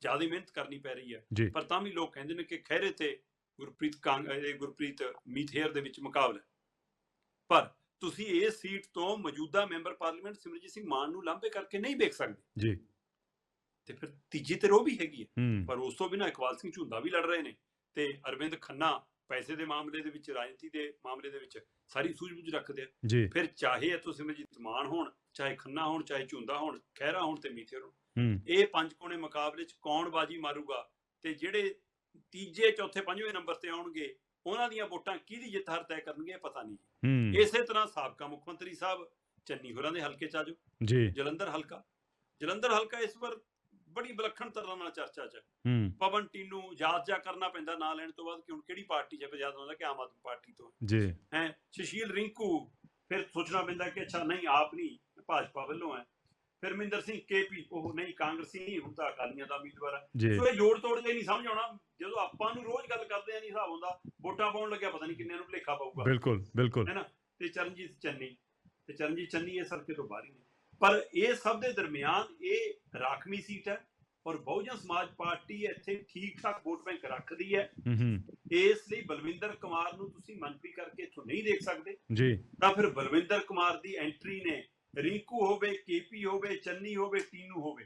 Speaker 2: ਜ਼ਿਆਦਾ ਮਿਹਨਤ ਕਰਨੀ ਪੈ ਰਹੀ ਹੈ। ਪਰ ਤਾਂ ਵੀ ਲੋਕ ਕਹਿੰਦੇ ਨੇ ਕਿ ਖਹਿਰੇ ਤੇ ਗੁਰਪ੍ਰੀਤ ਕਾਂਗ ਇਹ ਗੁਰਪ੍ਰੀਤ ਮੀਥੇਰ ਦੇ ਵਿੱਚ ਮੁਕਾਬਲਾ ਹੈ। ਪਰ ਤੁਸੀਂ ਇਸ ਸੀਟ ਤੋਂ ਮੌਜੂਦਾ ਮੈਂਬਰ ਪਾਰਲੀਮੈਂਟ ਸਿਮਰਜੀਤ ਸਿੰਘ ਮਾਨ ਨੂੰ ਲਾਂਭੇ ਕਰਕੇ ਨਹੀਂ ਵੇਖ ਸਕਦੇ।
Speaker 1: ਜੀ।
Speaker 2: ਤੇ ਫਿਰ ਤੀਜੀ ਤੇ ਉਹ ਵੀ ਹੈਗੀ ਹੈ। ਪਰ ਉਸ ਤੋਂ ਬਿਨਾਂ ਇਕਬਾਲ ਸਿੰਘ ਝੁੰਦਾ ਵੀ ਲੜ ਰਹੇ ਨੇ ਤੇ ਅਰਵਿੰਦ ਖੰਨਾ ਪੈਸੇ ਦੇ ਮਾਮਲੇ ਦੇ ਵਿੱਚ ਰਾਜਨੀਤੀ ਦੇ ਮਾਮਲੇ ਦੇ ਵਿੱਚ ਸਾਰੀ ਸੂਝ-ਬੂਝ ਰੱਖਦੇ ਆ। ਫਿਰ ਚਾਹੇ ਇਥੋਂ ਸਿਮਰਜੀਤ ਮਾਨ ਹੋਣ ਚਾਹੇ ਖੰਨਾ ਹੋਣ ਚਾਹੇ ਝੁੰਦਾ ਹੋਣ ਖਹਿਰਾ ਹੋਣ ਤੇ ਮੀਥੇਰ ਹੋਣ। ਇਹ ਪੰਜ ਕੋਣੇ ਮੁਕਾਬਲੇ 'ਚ ਕੌਣ ਬਾਜੀ ਮਾਰੂਗਾ ਤੇ ਜਿਹੜੇ ਤੀਜੇ ਚੌਥੇ ਪੰਜਵੇਂ ਨੰਬਰ ਤੇ ਆਉਣਗੇ ਉਹਨਾਂ ਦੀਆਂ ਵੋਟਾਂ ਕਿਹਦੀ ਜਿੱਤ ਹਰ ਤੈਅ ਕਰਨਗੇ ਪਤਾ ਨਹੀਂ ਇਸੇ ਤਰ੍ਹਾਂ ਸਾਬਕਾ ਮੁੱਖ ਮੰਤਰੀ ਸਾਹਿਬ ਚੰਨੀ ਹੋਰਾਂ ਦੇ ਹਲਕੇ 'ਚ ਆਜੋ
Speaker 1: ਜੀ।
Speaker 2: ਜਲੰਧਰ ਹਲਕਾ। ਜਲੰਧਰ ਹਲਕਾ ਇਸ ਵਾਰ ਬੜੀ ਵਿਲੱਖਣ ਤਰ੍ਹਾਂ ਨਾਲ ਚਰਚਾ 'ਚ ਪਵਨ ਟੀਨੂ ਯਾਦ ਜਾ ਕਰਨਾ ਪੈਂਦਾ ਨਾਂ ਲੈਣ ਤੋਂ ਬਾਅਦ ਕਿ ਹੁਣ ਕਿਹੜੀ ਪਾਰਟੀ 'ਚ ਯਾਦ ਆਉਂਦਾ ਕਿ ਆਮ ਆਦਮੀ ਪਾਰਟੀ ਤੋਂ
Speaker 1: ਜੀ।
Speaker 2: ਹੈ ਸੁਸ਼ੀਲ ਰਿੰਕੂ ਫਿਰ ਸੋਚਣਾ ਪੈਂਦਾ ਕਿ ਅੱਛਾ ਨਹੀਂ ਆਪ ਨਹੀਂ ਭਾਜਪਾ ਵੱਲੋਂ ਹੈ ਫਿਰ ਮਿੰਦਰ ਸਿੰਘ ਕੇਪੀ ਉਹ ਨਹੀਂ ਕਾਂਗਰਸੀ ਨਹੀਂ ਤਾਂ ਅਕਾਲੀਆਂ ਦਾ ਉਮੀਦਵਾਰ ਹੈ ਸੋ ਇਹ ਜੋੜ ਤੋੜ ਤੇ ਨਹੀਂ ਸਮਝ ਆਉਣਾ। ਜਦੋਂ ਆਪਾਂ ਨੂੰ ਰੋਜ਼ ਗੱਲ ਕਰਦੇ ਆ ਨਹੀਂ ਹਿਸਾਬ ਹੁੰਦਾ ਵੋਟਾਂ ਪਾਉਣ ਲੱਗਿਆ ਪਤਾ ਨਹੀਂ ਕਿੰਨਿਆਂ ਨੂੰ ਭੁਲੇਖਾ ਪਊਗਾ।
Speaker 1: ਬਿਲਕੁਲ ਬਿਲਕੁਲ।
Speaker 2: ਹੈ ਨਾ? ਤੇ ਚਰਨਜੀਤ ਚੰਨੀ ਤੇ ਚਰਨਜੀਤ ਚੰਨੀ ਇਹ ਸਰਕੇ ਤੋਂ ਬਾਹਰ ਹੀ ਨੇ। ਪਰ ਇਹ ਸਭ ਦੇ ਦਰਮਿਆਨ ਇਹ ਰਾਖਵੀਂ ਸੀਟ ਹੈ ਔਰ ਬਹੁਜਨ ਸਮਾਜ ਪਾਰਟੀ ਇੱਥੇ ਠੀਕ ਠਾਕ ਵੋਟ ਬੈਂਕ ਰੱਖਦੀ ਹੈ।
Speaker 1: ਹੂੰ ਹੂੰ।
Speaker 2: ਇਸ ਲਈ ਬਲਵਿੰਦਰ ਕੁਮਾਰ ਨੂੰ ਤੁਸੀਂ ਮੰਤਰੀ ਕਰਕੇ ਇੱਥੋਂ ਨਹੀਂ ਦੇਖ ਸਕਦੇ।
Speaker 1: ਜੀ।
Speaker 2: ਤਾਂ ਫਿਰ ਬਲਵਿੰਦਰ ਕੁਮਾਰ ਦੀ ਐਂਟਰੀ ਨੇ ਰਿੰਕੂ ਹੋਵੇ ਕੇਪੀ ਹੋਵੇ ਚੰਨੀ ਹੋਵੇ ਟੀਨੂ ਹੋਵੇ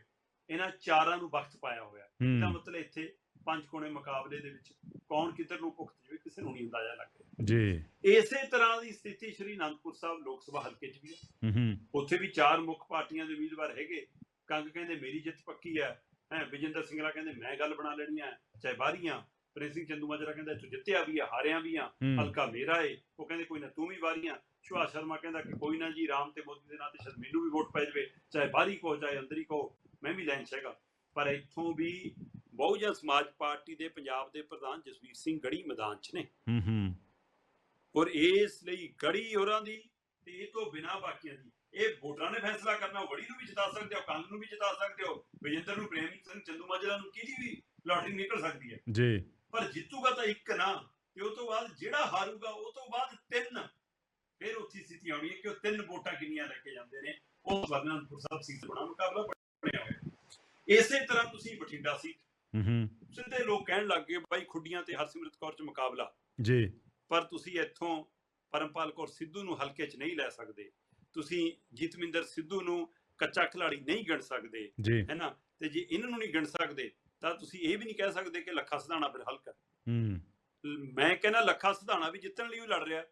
Speaker 2: ਇਹਨਾਂ ਚਾਰਾਂ ਨੂੰ ਵਕਤ ਪਾਇਆ ਹੋਇਆ ਇਹਦਾ
Speaker 1: ਹੂੰ।
Speaker 2: ਮਤਲਬ ਇੱਥੇ ਪੰਜ ਕੋਣੇ ਮੁਕਾਬਲੇ ਦੇ ਵਿੱਚ ਕੌਣ ਕਿੱਧਰ ਨੂੰ ਭੁਗਤ ਜਾਵੇ ਕਿਸੇ ਨੂੰ ਨਹੀਂ ਅੰਦਾਜ਼ਾ ਲੱਗ ਰਿਹਾ।
Speaker 1: ਜੀ।
Speaker 2: ਇਸੇ ਤਰ੍ਹਾਂ ਦੀ ਸਥਿਤੀ ਸ਼੍ਰੀ ਅਨੰਦਪੁਰ ਸਾਹਿਬ ਲੋਕ ਸਭਾ ਹਲਕੇ 'ਚ ਵੀ ਹੈ। ਉੱਥੇ ਵੀ ਚਾਰ ਮੁੱਖ ਪਾਰਟੀਆਂ ਦੇ ਉਮੀਦਵਾਰ ਹੈਗੇ। ਕੰਗ ਕਹਿੰਦੇ ਮੇਰੀ ਜਿੱਤ ਪੱਕੀ ਹੈ। ਹੈ ਵਿਜੇਂਦਰ ਸਿੰਘਲਾ ਕਹਿੰਦੇ ਮੈਂ ਗੱਲ ਬਣਾ ਲੈਣੀ ਹੈ। ਚਾਹੇ ਬਾਰੀਆਂ ਪ੍ਰਿੰਸ ਸਿੰਘ ਚੰਦੂ ਮਾਜਰਾ ਕਹਿੰਦਾ ਇੱਥੋਂ ਜਿੱਤਿਆ ਵੀ ਆ ਹਾਰਿਆ ਵੀ ਆ। ਹਲਕਾ ਮੇਰਾ ਏ। ਉਹ ਕਹਿੰਦੇ ਕੋਈ ਨਾ ਤੂੰ ਵੀ ਵਾਰੀਆਂ। ਸੁਭਾਸ਼ ਸ਼ਰਮਾ ਕਹਿੰਦਾ ਕਿ ਕੋਈ ਨਾ ਜੀ ਰਾਮ ਤੇ ਮੋਦੀ ਦੇ ਨਾਂ ਤੇ ਸ਼ਾਇਦ ਮੈਨੂੰ ਵੀ ਵੋਟ ਪੈ ਜਾਵੇ ਚਾਹੇ ਬਾਹਰੀ ਕਹੋ ਚਾਹੇ ਅੰਦਰੀ ਕਹੋ ਮੈਂ ਵੀ ਲਾਈਨ 'ਚ ਹੈਗਾ। ਪਰ ਇੱਥੋਂ ਵੀ ਬਹੁਜਨ ਸਮਾਜ ਪਾਰਟੀ ਦੇ ਪੰਜਾਬ ਦੇ ਪ੍ਰਧਾਨ ਜਸਵੀਰ ਸਿੰਘ ਗੜੀ ਮੈਦਾਨ 'ਚ ਨੇ।
Speaker 1: ਹੂੰ ਹੂੰ।
Speaker 2: ਔਰ ਇਸ ਲਈ ਗੜੀ ਹੋਰਾਂ ਦੀ ਤੇ ਇਹ ਤੋਂ ਬਿਨਾ ਬਾਕੀਆਂ ਦੀ ਇਹ ਵੋਟਰਾਂ ਨੇ ਫੈਸਲਾ ਕਰਨਾ ਗੜੀ ਨੂੰ ਵੀ ਜਿਤਾ ਸਕਦੇ ਹੋ ਕੰਗ ਨੂੰ ਵੀ ਜਿਤਾ ਸਕਦੇ ਹੋ। ਵਿਜੇਂਦਰ ਨੂੰ ਪ੍ਰੇਮ ਸਿੰਘ ਚੰਦੂ ਮਾਜਰਾ ਨੂੰ ਕਿਹਦੀ ਵੀ ਲਾਟਰੀ ਨਿਕਲ ਸਕਦੀ ਹੈ?
Speaker 1: ਜੀ।
Speaker 2: ਪਰ ਜਿੱਤੂਗਾ ਤਾਂ ਇੱਕ ਨਾ ਤੇ ਉਹ ਤੋਂ ਬਾਅਦ ਜਿਹੜਾ ਹਾਰੂਗਾ ਉਹ ਤੋਂ ਬਾਅਦ ਤਿੰਨ ਫਿਰ ਉੱਥੀ ਸਥਿਤੀ ਆਉਣੀ ਹੈ ਕਿ ਉਹ ਤਿੰਨ ਵੋਟਾਂ ਕਿੰਨੀਆਂ ਲੈ ਕੇ ਜਾਂਦੇ ਨੇ ਉਹ ਵਰਨਨਪੁਰ ਸਾਹਿਬ ਸੀਟ ਬਣਾ ਮੁਕਾਬਲਾ ਬਣਿਆ ਹੋਇਆ ਇਸੇ ਤਰ੍ਹਾਂ ਤੁਸੀਂ ਬਠਿੰਡਾ ਸੀਟ
Speaker 1: ਹੂੰ
Speaker 2: ਸਿੱਧੇ ਲੋਕ ਕਹਿਣ ਲੱਗ ਗਏ ਬਾਈ ਖੁੱਡੀਆਂ ਤੇ ਹਰਸਿਮਰਤ ਕੌਰ ਚ ਮੁਕਾਬਲਾ।
Speaker 1: ਜੀ।
Speaker 2: ਪਰ ਤੁਸੀਂ ਇੱਥੋਂ ਪਰਮਪਾਲ ਕੌਰ ਸਿੱਧੂ ਨੂੰ ਹਲਕੇ 'ਚ ਨਹੀਂ ਲੈ ਸਕਦੇ। ਤੁਸੀਂ ਜੀਤਮਿੰਦਰ ਸਿੱਧੂ ਨੂੰ ਕੱਚਾ ਖਿਲਾੜੀ ਨਹੀਂ ਗਿਣ ਸਕਦੇ ਹੈਨਾ ਤੇ ਜੇ ਇਹਨਾਂ ਨੂੰ ਨਹੀਂ ਗਿਣ ਸਕਦੇ ਤਾਂ ਤੁਸੀਂ ਇਹ ਵੀ ਨਹੀਂ ਕਹਿ ਸਕਦੇ ਕਿ ਲੱਖਾ ਸਿਧਾਣਾ ਫਿਰ ਹਲਕਾ।
Speaker 1: ਹੂੰ।
Speaker 2: ਮੈਂ ਕਹਿੰਦਾ ਲੱਖਾ ਸਿਧਾਣਾ ਵੀ ਜਿੱਤਣ ਲਈ ਹੀ ਲੜ ਰਿਹਾ।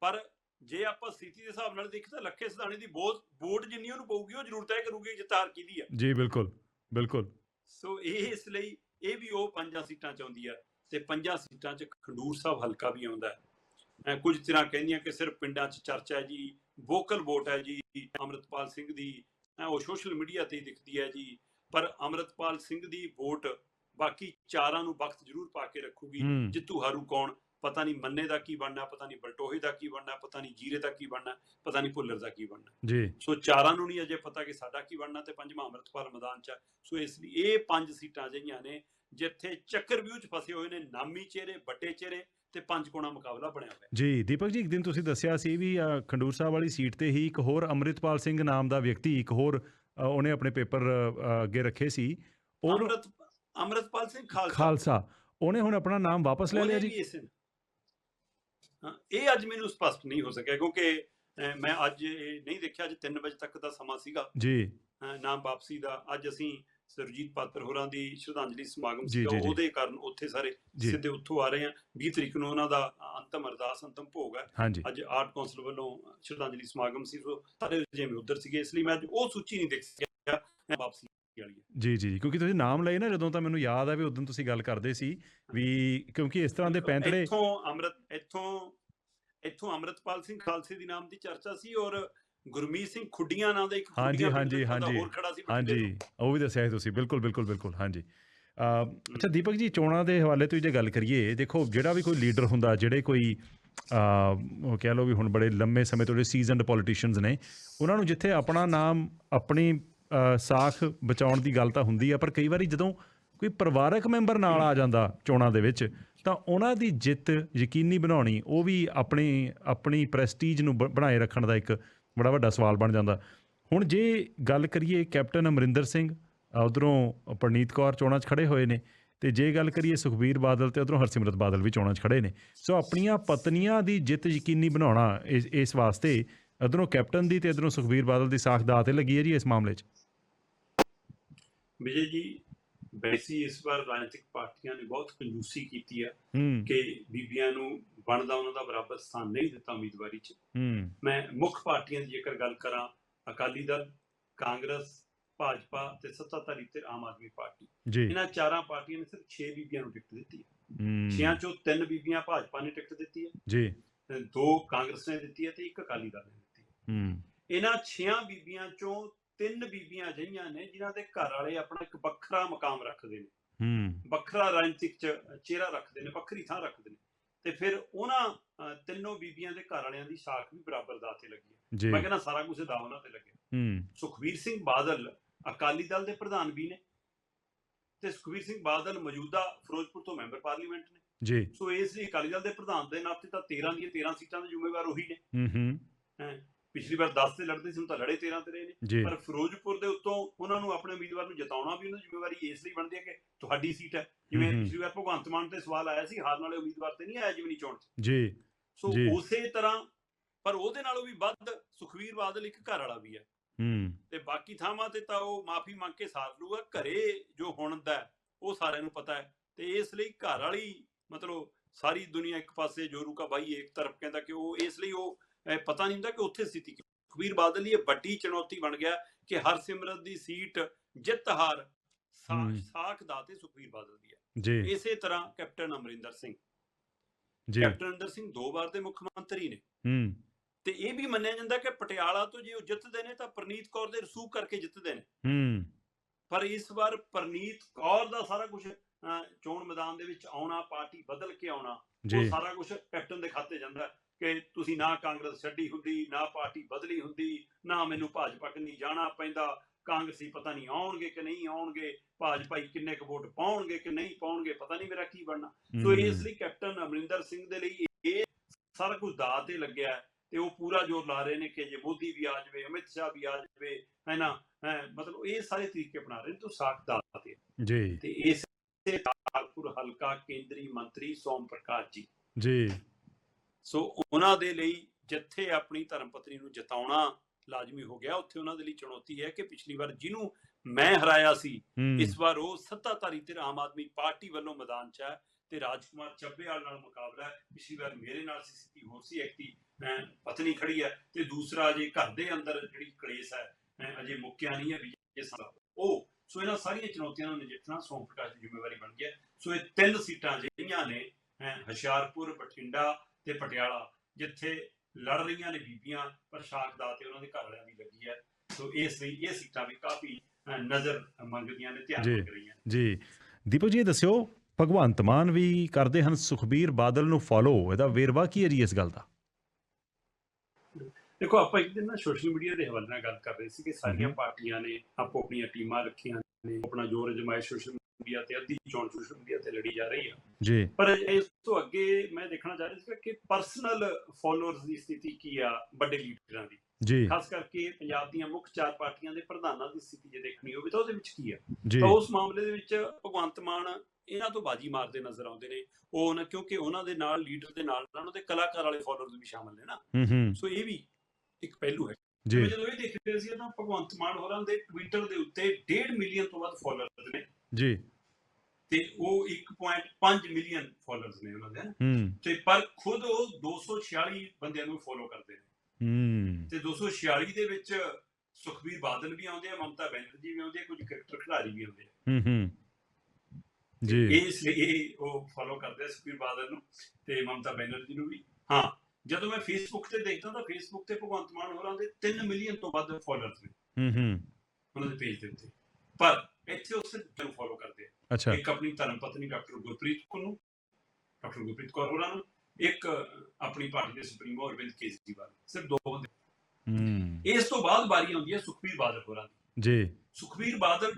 Speaker 2: ਪਰ ਜੇ ਆਪਾਂ ਸਥਿਤੀ ਦੇ ਹਿਸਾਬ ਨਾਲ ਦੇਖੀਏ ਤਾਂ ਲੱਖੇ ਸਿਧਾਣੇ ਦੀ ਬਹੁਤ ਵੋਟ ਜਿੰਨੀ ਉਹਨੂੰ ਪਊਗੀ ਉਹ ਜ਼ਰੂਰ ਤੈਅ ਕਰੂਗੀ ਜਿਤਾਰ ਕਿਹਦੀ ਆ।
Speaker 1: ਜੀ ਬਿਲਕੁਲ ਬਿਲਕੁਲ।
Speaker 2: ਸੋ ਇਹ ਇਸ ਲਈ ਇਹ ਵੀ ਉਹ ਪੰਜਾਂ ਸੀਟਾਂ ਚ ਆਉਂਦੀ ਆ ਤੇ ਪੰਜਾਂ ਸੀਟਾਂ ਚ ਖੰਡੂਰ ਸਾਹਿਬ ਹਲਕਾ ਵੀ ਆਉਂਦਾ ਹੈ। ਕੁਝ ਤਰ੍ਹਾਂ ਕਹਿੰਦੀਆਂ ਕਿ ਸਿਰਫ ਪਿੰਡਾਂ 'ਚ ਚਰਚਾ ਹੈ ਜੀ ਵੋਕਲ ਵੋਟ ਹੈ ਜੀ ਅਮਰਤਪਾਲ ਸਿੰਘ ਦੀ ਉਹ ਸੋਸ਼ਲ ਮੀਡੀਆ ਤੇ ਹੀ ਦਿਖਦੀ ਹੈ ਜੀ ਪਰ ਅਮਰਤਪਾਲ ਸਿੰਘ ਦੀ ਵੋਟ ਬਾਕੀ ਚਾਰਾਂ ਨੂੰ ਵਕਤ ਜ਼ਰੂਰ ਪਾ ਕੇ ਰੱਖੂਗੀ ਜਿੱਤੂ ਹਾਰੂ ਕੌਣ? ਪਤਾ ਨਹੀਂ ਮੰਨੇ ਦਾ ਕੀ ਬਣਨਾ ਪਤਾ ਨਹੀਂ ਬਲਟੋਹੇ ਦਾ ਕੀ ਬਣਨਾ ਪਤਾ ਨਹੀਂ ਜੀਰੇ ਦਾ ਕੀ ਬਣਨਾ ਪਤਾ ਨਹੀਂ ਭੁੱਲਰ ਦਾ ਕੀ ਬਣਨਾ।
Speaker 1: ਜੀ।
Speaker 2: ਸੋ ਚਾਰਾਂ ਨੂੰ ਨਹੀਂ ਅਜੇ ਪਤਾ ਕਿ ਸਾਡਾ ਕੀ ਬਣਨਾ ਤੇ ਪੰਜਵਾਂ ਅੰਮ੍ਰਿਤਪਾਲ ਮੈਦਾਨ ਚ। ਸੋ ਇਸ ਲਈ ਇਹ ਪੰਜ ਸੀਟਾਂ ਜਿਹੀਆਂ ਨੇ ਜਿੱਥੇ ਚੱਕਰ ਵਿਊ ਚ ਫਸੇ ਹੋਏ ਨੇ ਨਾਮੀ ਚਿਹਰੇ ਵੱਡੇ ਚਿਹਰੇ ਤੇ ਪੰਜ ਕੋਣਾ ਮੁਕਾਬਲਾ ਬਣਿਆ ਹੋਇਆ।
Speaker 1: ਜੀ ਦੀਪਕ ਜੀ ਇੱਕ ਦਿਨ ਤੁਸੀਂ ਦੱਸਿਆ ਸੀ ਵੀ ਖੰਡੂਰ ਸਾਹਿਬ ਵਾਲੀ ਸੀਟ ਤੇ ਹੀ ਇੱਕ ਹੋਰ ਅੰਮ੍ਰਿਤਪਾਲ ਸਿੰਘ ਨਾਮ ਦਾ ਵਿਅਕਤੀ ਇੱਕ ਹੋਰ ਉਹਨੇ ਆਪਣੇ ਪੇਪਰ ਅੱਗੇ ਰੱਖੇ ਸੀ। ਔਰ
Speaker 2: ਅੰਮ੍ਰਿਤ ਅੰਮ੍ਰਿਤਪਾਲ ਸਿੰਘ ਖਾਲਸਾ।
Speaker 1: ਖਾਲਸਾ। ਉਹਨੇ ਹੁਣ ਆਪਣਾ ਨਾਮ ਵਾਪਸ ਲੈ ਲਿਆ ਜੀ।
Speaker 2: ਇਹ ਅੱਜ ਮੈਨੂੰ ਸਪਸ਼ਟ ਨਹੀਂ ਹੋ ਸਕਿਆ ਕਿਉਂਕਿ ਮੈਂ ਅੱਜ ਇਹ ਨਹੀਂ ਦੇਖਿਆ ਅੱਜ 3 ਵਜੇ ਤੱਕ ਦਾ ਸਮਾਂ ਸੀਗਾ।
Speaker 1: ਜੀ।
Speaker 2: ਨਾਮ ਵਾਪਸੀ ਦਾ। ਅੱਜ ਅਸੀਂ ਸਰਜੀਤ ਪਾਤਰ ਹੋਰਾਂ ਦੀ ਸ਼ਰਧਾਂਜਲੀ ਸਮਾਗਮ
Speaker 1: ਜੀ।
Speaker 2: ਉਹਦੇ ਕਾਰਨ ਉੱਥੇ ਸਾਰੇ ਸਿੱਧੇ ਉੱਥੋਂ ਆ ਰਹੇ ਆ 20 ਤਰੀਕ ਨੂੰ ਉਹਨਾਂ ਦਾ ਅੰਤਮ ਅਰਦਾਸ ਅੰਤਮ ਭੋਗ ਹੈ। ਅੱਜ ਆਰਟ ਕੌਂਸਲ ਵੱਲੋਂ ਸ਼ਰਧਾਂਜਲੀ ਸਮਾਗਮ ਸੀ ਸੋ ਸਾਰੇ ਜਿਵੇਂ ਉਧਰ ਸੀਗੇ ਇਸ ਲਈ ਮੈਂ ਅੱਜ ਉਹ ਸੂਚੀ ਨਹੀਂ ਦੇਖ ਸਕਿਆ ਵਾਪਸੀ ਵਾਲੀ ਹੈ
Speaker 1: ਜੀ ਜੀ ਕਿਉਂਕਿ ਤੁਸੀਂ ਨਾਮ ਲਏ ਨਾ ਜਦੋਂ ਤਾਂ ਮੈਨੂੰ ਯਾਦ ਆ ਵੀ ਉਦੋਂ ਤੁਸੀਂ ਗੱਲ ਕਰਦੇ ਸੀ ਵੀ ਕਿਉਂਕਿ ਇਸ ਤਰ੍ਹਾਂ ਦੇ ਪੈਂਤੜੇ
Speaker 2: ਇੱਥੋਂ ਅੰਮ੍ਰਿਤ ਇੱਥੋਂ ਇੱਥੋਂ ਅੰਮ੍ਰਿਤਪਾਲ ਸਿੰਘ ਖਾਲਸੇ ਦੀ ਨਾਮ ਦੀ ਚਰਚਾ ਸੀ ਔਰ ਗੁਰਮੀਤ ਸਿੰਘ ਖੁੱਡੀਆਂ ਨਾਂ ਦਾ ਇੱਕ
Speaker 1: ਹਾਂਜੀ, ਹਾਂਜੀ, ਹਾਂਜੀ,
Speaker 2: ਹੋਰ ਖੜਾ ਸੀ ਬਠਿੰਡੇ ਤੋਂ।
Speaker 1: ਹਾਂਜੀ ਉਹ ਵੀ ਦੱਸਿਆ ਸੀ ਤੁਸੀਂ ਬਿਲਕੁਲ ਬਿਲਕੁਲ ਬਿਲਕੁਲ ਹਾਂਜੀ। ਅੱਛਾ ਦੀਪਕ ਜੀ ਚੋਣਾਂ ਦੇ ਹਵਾਲੇ ਤੋਂ ਜੇ ਗੱਲ ਕਰੀਏ ਦੇਖੋ ਜਿਹੜਾ ਵੀ ਕੋਈ ਲੀਡਰ ਹੁੰਦਾ ਜਿਹੜੇ ਕੋਈ ਉਹ ਕਹਿ ਲਓ ਵੀ ਹੁਣ ਬੜੇ ਲੰਮੇ ਸਮੇਂ ਤੋਂ ਜਿਹੜੇ ਸੀਜ਼ਨਡ ਪੋਲੀਟੀਸ਼ੀਅਨਸ ਨੇ ਉਹਨਾਂ ਨੂੰ ਜਿੱਥੇ ਆਪਣਾ ਨਾਮ ਆਪਣੀ ਸਾਖ ਬਚਾਉਣ ਦੀ ਗੱਲ ਤਾਂ ਹੁੰਦੀ ਆ, ਪਰ ਕਈ ਵਾਰੀ ਜਦੋਂ ਕੋਈ ਪਰਿਵਾਰਕ ਮੈਂਬਰ ਨਾਲ ਆ ਜਾਂਦਾ ਚੋਣਾਂ ਦੇ ਵਿੱਚ, ਤਾਂ ਉਹਨਾਂ ਦੀ ਜਿੱਤ ਯਕੀਨੀ ਬਣਾਉਣੀ, ਉਹ ਵੀ ਆਪਣੇ, ਆਪਣੀ ਪ੍ਰੈਸਟੀਜ ਨੂੰ ਬਣਾਏ ਰੱਖਣ ਦਾ ਇੱਕ ਬੜਾ ਵੱਡਾ ਸਵਾਲ ਬਣ ਜਾਂਦਾ। ਹੁਣ ਜੇ ਗੱਲ ਕਰੀਏ ਕੈਪਟਨ ਅਮਰਿੰਦਰ ਸਿੰਘ ਉਧਰੋਂ ਪਰਨੀਤ ਕੌਰ ਚੋਣਾਂ 'ਚ ਖੜੇ ਹੋਏ ਨੇ, ਤੇ ਜੇ ਗੱਲ ਕਰੀਏ ਸੁਖਬੀਰ ਬਾਦਲ ਤੇ ਉਧਰੋਂ ਹਰਸਿਮਰਤ ਬਾਦਲ ਵੀ ਚੋਣਾਂ 'ਚ ਖੜੇ ਨੇ, ਸੋ ਆਪਣੀਆਂ ਪਤਨੀਆਂ ਦੀ ਜਿੱਤ ਯਕੀਨੀ ਬਣਾਉਣਾ ਇਸ ਇਸ ਵਾਸਤੇ ਉਧਰੋਂ ਕੈਪਟਨ ਦੀ ਤੇ ਉਧਰੋਂ ਸੁਖਬੀਰ ਬਾਦਲ ਦੀ ਸਾਖ ਦਾ ਤੇ ਲੱਗੀ ਹੈ ਜੀ ਇਸ ਮਾਮਲੇ 'ਚ?
Speaker 2: ਵਿਜੇ ਜੀ ਵੈਸੀ ਇਸ ਵਾਰ ਰਾਜਨੀਤਿਕ ਪਾਰਟੀਆਂ ਨੇ ਬਹੁਤ ਕੰਜੂਸੀ ਕੀਤੀ ਹੂੰ। ਕਿ ਬੀਬੀਆਂ ਨੂੰ ਬਣਦਾ ਉਹਨਾਂ ਦਾ ਬਰਾਬਰ ਸਥਾਨ ਨਹੀਂ ਦਿੱਤਾ ਉਮੀਦਵਾਰੀ 'ਚ। ਮੈਂ ਮੁੱਖ ਪਾਰਟੀਆਂ ਦੀ ਜੇਕਰ ਗੱਲ ਕਰਾਂ ਅਕਾਲੀ ਦਲ ਕਾਂਗਰਸ ਭਾਜਪਾ ਤੇ ਸੱਤਾਧਾਰੀ ਤੇ ਆਮ ਆਦਮੀ ਪਾਰਟੀ। ਇਹਨਾਂ ਚਾਰਾਂ ਪਾਰਟੀਆਂ ਨੇ ਸਿਰਫ 6 ਬੀਬੀਆਂ ਨੂੰ ਟਿਕਟ ਦਿੱਤੀ ਹੈ। ਛੇਆਂ ਚੋਂ ਤਿੰਨ ਬੀਬੀਆਂ ਭਾਜਪਾ ਨੇ ਟਿਕਟ ਦਿੱਤੀ ਹੈ
Speaker 1: ਜੀ।
Speaker 2: ਦੋ ਕਾਂਗਰਸ ਨੇ ਦਿੱਤੀ ਹੈ ਤੇ ਇੱਕ ਅਕਾਲੀ ਦਲ ਨੇ ਹੈ। ਇਹਨਾਂ ਛੇਆਂ ਬੀਬੀਆਂ ਚੋਂ ਤਿੰਨ ਬੀਬੀਆਂ ਅਜਿਹੀਆਂ ਨੇ ਜਿਨ੍ਹਾਂ ਦੇ ਘਰ ਵਾਲੇ ਆਪਣਾ ਇੱਕ ਵੱਖਰਾ ਮਕਾਮ ਰੱਖਦੇ ਨੇ।
Speaker 1: ਹੂੰ।
Speaker 2: ਵੱਖਰਾ ਰਾਜਨੀਤਿਕ ਚ ਚਿਹਰਾ ਰੱਖਦੇ ਨੇ ਵੱਖਰੀ ਥਾਂ ਰੱਖਦੇ ਨੇ। ਤੇ ਫਿਰ ਉਹਨਾਂ ਤਿੰਨੋਂ ਬੀਬੀਆਂ ਦੇ ਘਰ ਵਾਲਿਆਂ ਦੀ ਸਾਖ ਵੀ ਬਰਾਬਰ ਦਾ ਤੇ ਲੱਗੀ ਮੈਂ ਕਹਿੰਦਾ ਸਾਰਾ ਕੁਝ ਦਾ ਉਹਨਾਂ ਤੇ ਲੱਗਿਆ।
Speaker 1: ਹੂੰ।
Speaker 2: ਸੁਖਵੀਰ ਸਿੰਘ ਬਾਦਲ ਅਕਾਲੀ ਦਲ ਦੇ ਪ੍ਰਧਾਨ ਵੀ ਨੇ ਤੇ ਸੁਖਵੀਰ ਸਿੰਘ ਬਾਦਲ ਮੌਜੂਦਾ ਫਿਰੋਜ਼ਪੁਰ ਤੋਂ ਮੈਂਬਰ ਪਾਰਲੀਮੈਂਟ ਨੇ।
Speaker 1: ਜੀ।
Speaker 2: ਸੋ ਇਸ ਲਈ ਅਕਾਲੀ ਦਲ ਦੇ ਪ੍ਰਧਾਨ ਦੇ ਨਾਤੇ ਤਾਂ 13 ਦੀਆਂ 13 ਸੀਟਾਂ ਦੇ ਜ਼ਿੰਮੇਵਾਰ ਉਹੀ ਨੇ।
Speaker 1: ਹੂੰ। ਹੂੰ।
Speaker 2: ਪਿਛਲੀ ਵਾਰ 10 ਤੇ ਲੜਦੇ ਸੀ ਹੁਣ ਤਾਂ ਲੜੇ 13 ਤੇ ਰਹੇ ਨੇ। ਪਰ ਫਿਰੋਜ਼ਪੁਰ ਦੇ ਉੱਤੋਂ ਉਹਨਾਂ ਨੂੰ ਆਪਣੇ ਉਮੀਦਵਾਰ ਨੂੰ ਜਿਤਾਉਣਾ ਵੀ ਉਹਨਾਂ ਦੀ ਜ਼ਿੰਮੇਵਾਰੀ ਇਸ ਲਈ ਬਣਦੀ ਹੈ ਕਿ ਤੁਹਾਡੀ ਸੀਟ ਹੈ। ਜਿਵੇਂ। ਪਿਛਲੀ ਵਾਰ ਭਗਵੰਤ ਮਾਨ ਤੇ ਸਵਾਲ ਆਇਆ ਸੀ ਹਾਰਨ ਵਾਲੇ ਉਮੀਦਵਾਰ ਤੇ ਨਹੀਂ ਆਇਆ ਜਿਵਨੀ ਚੋਣ 'ਚ
Speaker 1: ਜੀ
Speaker 2: ਸੋ। ਉਸੇ ਤਰ੍ਹਾਂ ਪਰ ਉਹਦੇ ਨਾਲੋਂ ਵੀ ਵੱਧ ਸੁਖਵੀਰ ਬਾਦਲ ਇੱਕ ਘਰ ਵਾਲਾ ਵੀ ਹੈ।
Speaker 1: ਹੂੰ।
Speaker 2: ਤੇ ਬਾਕੀ ਥਾਵਾਂ ਤੇ ਤਾਂ ਉਹ ਮਾਫੀ ਮੰਗ ਕੇ ਸਾਰ ਲੂਗਾ ਘਰੇ ਜੋ ਹੁਣ ਦਾ ਹੈ, ਉਹ ਸਾਰਿਆਂ ਨੂੰ ਪਤਾ ਹੈ। ਤੇ ਇਸ ਲਈ ਘਰ ਵਾਲੀ ਮਤਲਬ ਸਾਰੀ ਦੁਨੀਆ ਇੱਕ ਪਾਸੇ ਜੋਰੂ ਬਾਈ ਇੱਕ ਤਰਫ ਕਹਿੰਦਾ ਕਿ ਉਹ ਇਸ ਲਈ ਉਹ ਪਤਾ ਨਹੀਂ ਹੁੰਦਾ ਕਿ ਉੱਥੇ ਸਥਿਤੀ ਕੀ ਸੁਖਬੀਰ ਬਾਦਲ ਲਈ ਇਹ ਵੱਡੀ ਚੁਣੌਤੀ ਬਣ ਗਿਆ ਕਿ ਹਰਸਿਮਰਤ ਦੀ ਸੀਟ ਜਿੱਤ ਹਾਰ। ਸਾਖ ਦਾ ਤੇ ਸੁਖਬੀਰ ਬਾਦਲ ਦੀ ਹੈ।
Speaker 1: ਜੀ।
Speaker 2: ਇਸੇ ਤਰ੍ਹਾਂ ਕੈਪਟਨ ਅਮਰਿੰਦਰ ਸਿੰਘ।
Speaker 1: ਜੀ।
Speaker 2: ਕੈਪਟਨ ਅਮਰਿੰਦਰ ਸਿੰਘ ਦੋ ਵਾਰ ਦੇ ਮੁੱਖ ਮੰਤਰੀ ਨੇ।
Speaker 1: ਹੂੰ।
Speaker 2: ਤੇ ਇਹ ਵੀ ਮੰਨਿਆ ਜਾਂਦਾ ਕਿ ਪਟਿਆਲਾ ਤੋਂ ਜੇ ਉਹ ਜਿੱਤਦੇ ਨੇ ਤਾਂ ਪ੍ਰਨੀਤ ਕੌਰ ਦੇ ਰਸੂਖ ਕਰਕੇ ਜਿੱਤਦੇ ਨੇ।
Speaker 1: ਹੂੰ।
Speaker 2: ਪਰ ਇਸ ਵਾਰ ਪ੍ਰਨੀਤ ਕੌਰ ਦਾ ਸਾਰਾ ਕੁਝ ਚੋਣ ਮੈਦਾਨ ਦੇ ਵਿੱਚ ਆਉਣਾ ਪਾਰਟੀ ਬਦਲ ਕੇ ਆਉਣਾ ਉਹ ਸਾਰਾ ਕੁਝ ਕੈਪਟਨ ਦੇ ਖਾਤੇ ਜਾਂਦਾ। ਹੈ ਕਿ ਤੁਸੀਂ ਨਾ ਕਾਂਗਰਸ ਛੱਡੀ ਹੁੰਦੀ ਨਾ ਪਾਰਟੀ ਬਦਲੀ ਹੁੰਦੀ ਨਾ ਮੈਨੂੰ ਭਾਜਪਾ ਕੰਨੀ ਜਾਣਾ ਪੈਂਦਾ। ਕਾਂਗਰਸੀ ਪਤਾ ਨਹੀਂ ਆਉਣਗੇ ਕਿ ਨਹੀਂ ਆਉਣਗੇ ਭਾਜਪਾ ਹੀ ਕਿੰਨੇ ਕੁ ਵੋਟ ਪਾਉਣਗੇ ਕਿ ਨਹੀਂ ਪਾਉਣਗੇ ਪਤਾ ਨਹੀਂ ਮੇਰਾ ਕੀ ਬਣਨਾ। ਸੋ ਇਸ ਲਈ ਕੈਪਟਨ ਅਮਰਿੰਦਰ ਸਿੰਘ ਦੇ ਲਈ ਇਹ ਸਾਰਾ ਕੁਝ ਦਾਅ ਤੇ ਲੱਗਿਆ ਤੇ ਉਹ ਪੂਰਾ ਜ਼ੋਰ ਲਾ ਰਹੇ ਨੇ ਕਿ ਜੇ ਮੋਦੀ ਵੀ ਆ ਜਾਵੇ ਅਮਿਤ ਸ਼ਾਹ ਵੀ ਆ ਜਾਵੇ ਹੈ ਨਾ ਮਤਲਬ ਇਹ ਸਾਰੇ ਤਰੀਕੇ ਅਪਣਾ ਰਹੇ ਨੇ ਤੋਂ ਸਾਖ ਦਾਅ ਤੇ।
Speaker 1: ਜੀ।
Speaker 2: ਤੇ ਇਸ ਕਾਲਪੁਰ ਹਲਕਾ ਕੇਂਦਰੀ ਮੰਤਰੀ ਸੋਮ ਪ੍ਰਕਾਸ਼ ਜੀ।
Speaker 1: ਜੀ।
Speaker 2: ਸੋ ਉਹਨਾਂ ਦੇ ਲਈ ਜਿੱਥੇ ਆਪਣੀ ਧਰਮ ਪਤਨੀ ਨੂੰ ਜਿਤਾਉਣਾ ਲਾਜ਼ਮੀ ਹੋ ਗਿਆ ਉੱਥੇ ਉਹਨਾਂ ਦੇ ਲਈ ਚੁਣੌਤੀ ਹੈ ਕਿ ਪਿਛਲੀ ਵਾਰ ਜਿਹਨੂੰ ਮੈਂ ਹਰਾਇਆ ਸੀ ਇਸ ਵਾਰ ਉਹ ਸੱਤਾਧਾਰੀ ਤੇ ਆਮ ਆਦਮੀ ਪਾਰਟੀ ਵੱਲੋਂ ਮੈਦਾਨ 'ਚ ਹੈ ਤੇ ਰਾਜਕੁਮਾਰ ਚੱਬੇਵਾਲ ਨਾਲ ਮੁਕਾਬਲਾ ਹੈ। ਪਿਛਲੀ ਵਾਰ ਮੇਰੇ ਨਾਲ ਸੀ ਸਿੱਧੀ ਹੋਰ ਸੀ ਅਹ, ਪਤਨੀ ਖੜੀ ਹੈ ਤੇ ਦੂਸਰਾ ਅਜੇ ਘਰ ਦੇ ਅੰਦਰ ਜਿਹੜੀ ਕਲੇਸ਼ ਹੈ ਅਜੇ ਮੁੱਕਿਆ ਨਹੀਂ ਹੈ ਵਿਜੇ ਸਾਹਿਬ ਉਹ ਸੋ ਇਹਨਾਂ ਸਾਰੀਆਂ ਚੁਣੌਤੀਆਂ ਨੂੰ ਨਜਿੱਠਣਾ ਸੋਮ ਪ੍ਰਕਾਸ਼ ਦੀ ਜ਼ਿੰਮੇਵਾਰੀ ਬਣ ਗਿਆ। ਸੋ ਇਹ ਤਿੰਨ ਸੀਟਾਂ ਜਿਹੜੀਆਂ ਨੇ ਹੁਸ਼ਿਆਰਪੁਰ ਬਠਿੰਡਾ ਤੇ ਪਟਿਆਲਾ ਜਿੱਥੇ ਲੜ ਰਹੀਆਂ ਨੇ ਬੀਬੀਆਂ ਪਰ ਸ਼ਾਕਦਾ ਤੇ ਉਹਨਾਂ ਦੇ ਘਰ ਵਾਲਿਆਂ ਦੀ ਲੱਗੀ ਹੈ ਸੋ ਇਸ ਲਈ ਇਹ ਸੀਟਾਂ ਵੀ ਕਾਫੀ ਨਜ਼ਰ ਮੰਗਦੀਆਂ ਨੇ ਧਿਆਨ। ਮੰਗ ਰਹੀਆਂ
Speaker 1: ਜੀ ਦੀਪਕ ਜੀ ਦੱਸਿਓ ਭਗਵੰਤ ਮਾਨ ਵੀ ਕਰਦੇ ਹਨ ਸੁਖਬੀਰ ਬਾਦਲ ਨੂੰ ਫੋਲੋ ਇਹਦਾ ਵੇਰਵਾ ਕੀ ਹੈ ਜੀ ਇਸ ਗੱਲ ਦਾ
Speaker 2: ਦੇਖੋ ਆਪਾਂ ਇੱਕ ਦਿਨ ਨਾ ਸੋਸ਼ਲ ਮੀਡੀਆ ਦੇ ਹਵਾਲੇ ਨਾਲ ਗੱਲ ਕਰ ਰਹੇ ਸੀ ਕਿ ਸਾਰੀਆਂ। ਪਾਰਟੀਆਂ ਨੇ ਆਪੋ ਆਪਣੀਆਂ ਟੀਮਾਂ ਰੱਖੀਆਂ ਨੇ ਆਪਣਾ ਜ਼ੋਰ ਅਜਮਾਇਸ਼ ਸੋਸ਼ਲ ਮੀਡੀਆ ਤੇ ਅੱਧੀ ਚੋਣ ਸੋਸ਼ਲ ਮੀਡੀਆ ਤੇ ਲੜੀ ਜਾ ਰਹੀ ਆ।
Speaker 1: ਜੀ।
Speaker 2: ਪਰ ਇਸ ਤੋਂ ਅੱਗੇ ਮੈਂ ਦੇਖਣਾ ਚਾਹ ਰਿਹਾ ਸੀ ਕਿ ਪਰਸਨਲ ਫਾਲੋਅਰਸ ਦੀ ਸਥਿਤੀ ਕੀ ਆ ਵੱਡੇ ਲੀਡਰਾਂ ਦੀ।
Speaker 1: ਜੀ।
Speaker 2: ਖਾਸ ਕਰਕੇ ਪੰਜਾਬ ਦੀਆਂ ਮੁੱਖ ਚਾਰ ਪਾਰਟੀਆਂ ਦੇ ਪ੍ਰਧਾਨਾਂ ਦੀ ਸਥਿਤੀ ਜੇ ਦੇਖਣੀ ਹੋਵੇ ਤਾਂ ਉਹਦੇ ਵਿੱਚ ਕੀ ਆ? ਤਾਂ ਉਸ ਮਾਮਲੇ ਦੇ ਵਿੱਚ ਭਗਵੰਤ ਮਾਨ ਇਹਨਾਂ ਤੋਂ ਬਾਜੀ ਮਾਰਦੇ ਨਜ਼ਰ ਆਉਂਦੇ ਨੇ। ਉਹ ਨਾ ਕਿਉਂਕਿ ਉਹਨਾਂ ਦੇ ਨਾਲ ਲੀਡਰ ਦੇ ਨਾਲ ਨਾਲ ਉਹਦੇ ਕਲਾਕਾਰ ਵਾਲੇ ਫਾਲੋਅਰਸ ਵੀ ਸ਼ਾਮਲ ਨੇ ਨਾ।
Speaker 1: ਹੂੰ ਹੂੰ।
Speaker 2: ਸੋ ਇਹ ਵੀ ਇੱਕ ਪਹਿਲੂ ਹੈ। ਜਦੋਂ ਇਹ ਦੇਖ ਰਿਹਾ ਸੀ ਤਾਂ ਭਗਵੰਤ ਮਾਨ ਹੋਰਾਂ ਦੇ ਟਵਿੱਟਰ ਦੇ ਉੱਤੇ 1.5 ਮਿਲੀਅਨ ਤੋਂ ਵੱਧ ਫਾਲੋਅਰਸ ਨੇ।
Speaker 1: ਜੀ।
Speaker 2: ਤੇ ਉਹ 1.5 ਮਿਲੀਅਨ ਫਾਲੋਅਰਸ ਨੇ ਉਹਨਾਂ ਦੇ ਤੇ ਪਰ ਖੁਦ ਉਹ 246 ਬੰਦਿਆਂ ਨੂੰ ਫੋਲੋ ਕਰਦੇ ਨੇ।
Speaker 1: ਹੂੰ।
Speaker 2: ਤੇ 246 ਦੇ ਵਿੱਚ ਸੁਖਬੀਰ ਬਾਦਲ ਵੀ ਆਉਂਦੇ ਆ ਮਮਤਾ ਬੈਨਰਜੀ ਵੀ ਆਉਂਦੇ ਆ ਕੁਝ ਕ੍ਰਿਕਟਰ ਖਿਡਾਰੀ ਵੀ ਆਉਂਦੇ ਆ।
Speaker 1: ਹੂੰ ਹੂੰ। ਜੀ।
Speaker 2: ਇਸ ਲਈ ਉਹ ਫੋਲੋ ਕਰਦੇ ਆ ਸੁਖਬੀਰ ਬਾਦਲ ਨੂੰ ਤੇ ਮਮਤਾ ਬੈਨਰਜੀ ਨੂੰ ਵੀ। ਹਾਂ ਜਦੋਂ ਮੈਂ ਫੇਸਬੁੱਕ ਤੇ ਦੇਖਦਾ ਤਾਂ ਫੇਸਬੁੱਕ ਤੇ ਭਗਵੰਤ ਮਾਨ ਹੋਰਾਂ ਦੇ 3 ਮਿਲੀਅਨ ਤੋਂ ਵੱਧ ਫਾਲੋਅਰਸ ਨੇ।
Speaker 1: ਹੂੰ ਹੂੰ।
Speaker 2: ਉਹਨਾਂ ਦੇ ਪੇਜ ਦੇ ਉੱਤੇ। ਪਰ ਇੱਥੇ ਸਿਰਫ ਨੂੰ ਫੋਲੋ ਕਰਦੇ
Speaker 1: ਅੱਛਾ।
Speaker 2: ਇੱਕ ਆਪਣੀ ਧਰਮ ਪਤਨੀ ਡਾਕਟਰ ਗੁਰਪ੍ਰੀਤ ਕੌਰ ਨੂੰ ਡਾਕਟਰ ਗੁਰਪ੍ਰੀਤ ਕੌਰ ਹੋਰਾਂ ਨੂੰ ਇੱਕ ਆਪਣੀ ਪਾਰਟੀ ਦੇ ਸੁਪਰੀਮੋ ਅਰਵਿੰਦ ਕੇਜਰੀਵਾਲ ਸਿਰਫ ਦੋ ਬੰਦੇ।
Speaker 1: ਹੂੰ।
Speaker 2: ਇਸ ਤੋਂ ਬਾਅਦ ਵਾਰੀ ਆਉਂਦੀ ਹੈ ਸੁਖਬੀਰ ਬਾਦਲ ਹੋਰਾਂ ਦੀ।
Speaker 1: ਜੀ।
Speaker 2: ਸੁਖਬੀਰ ਬਾਦਲ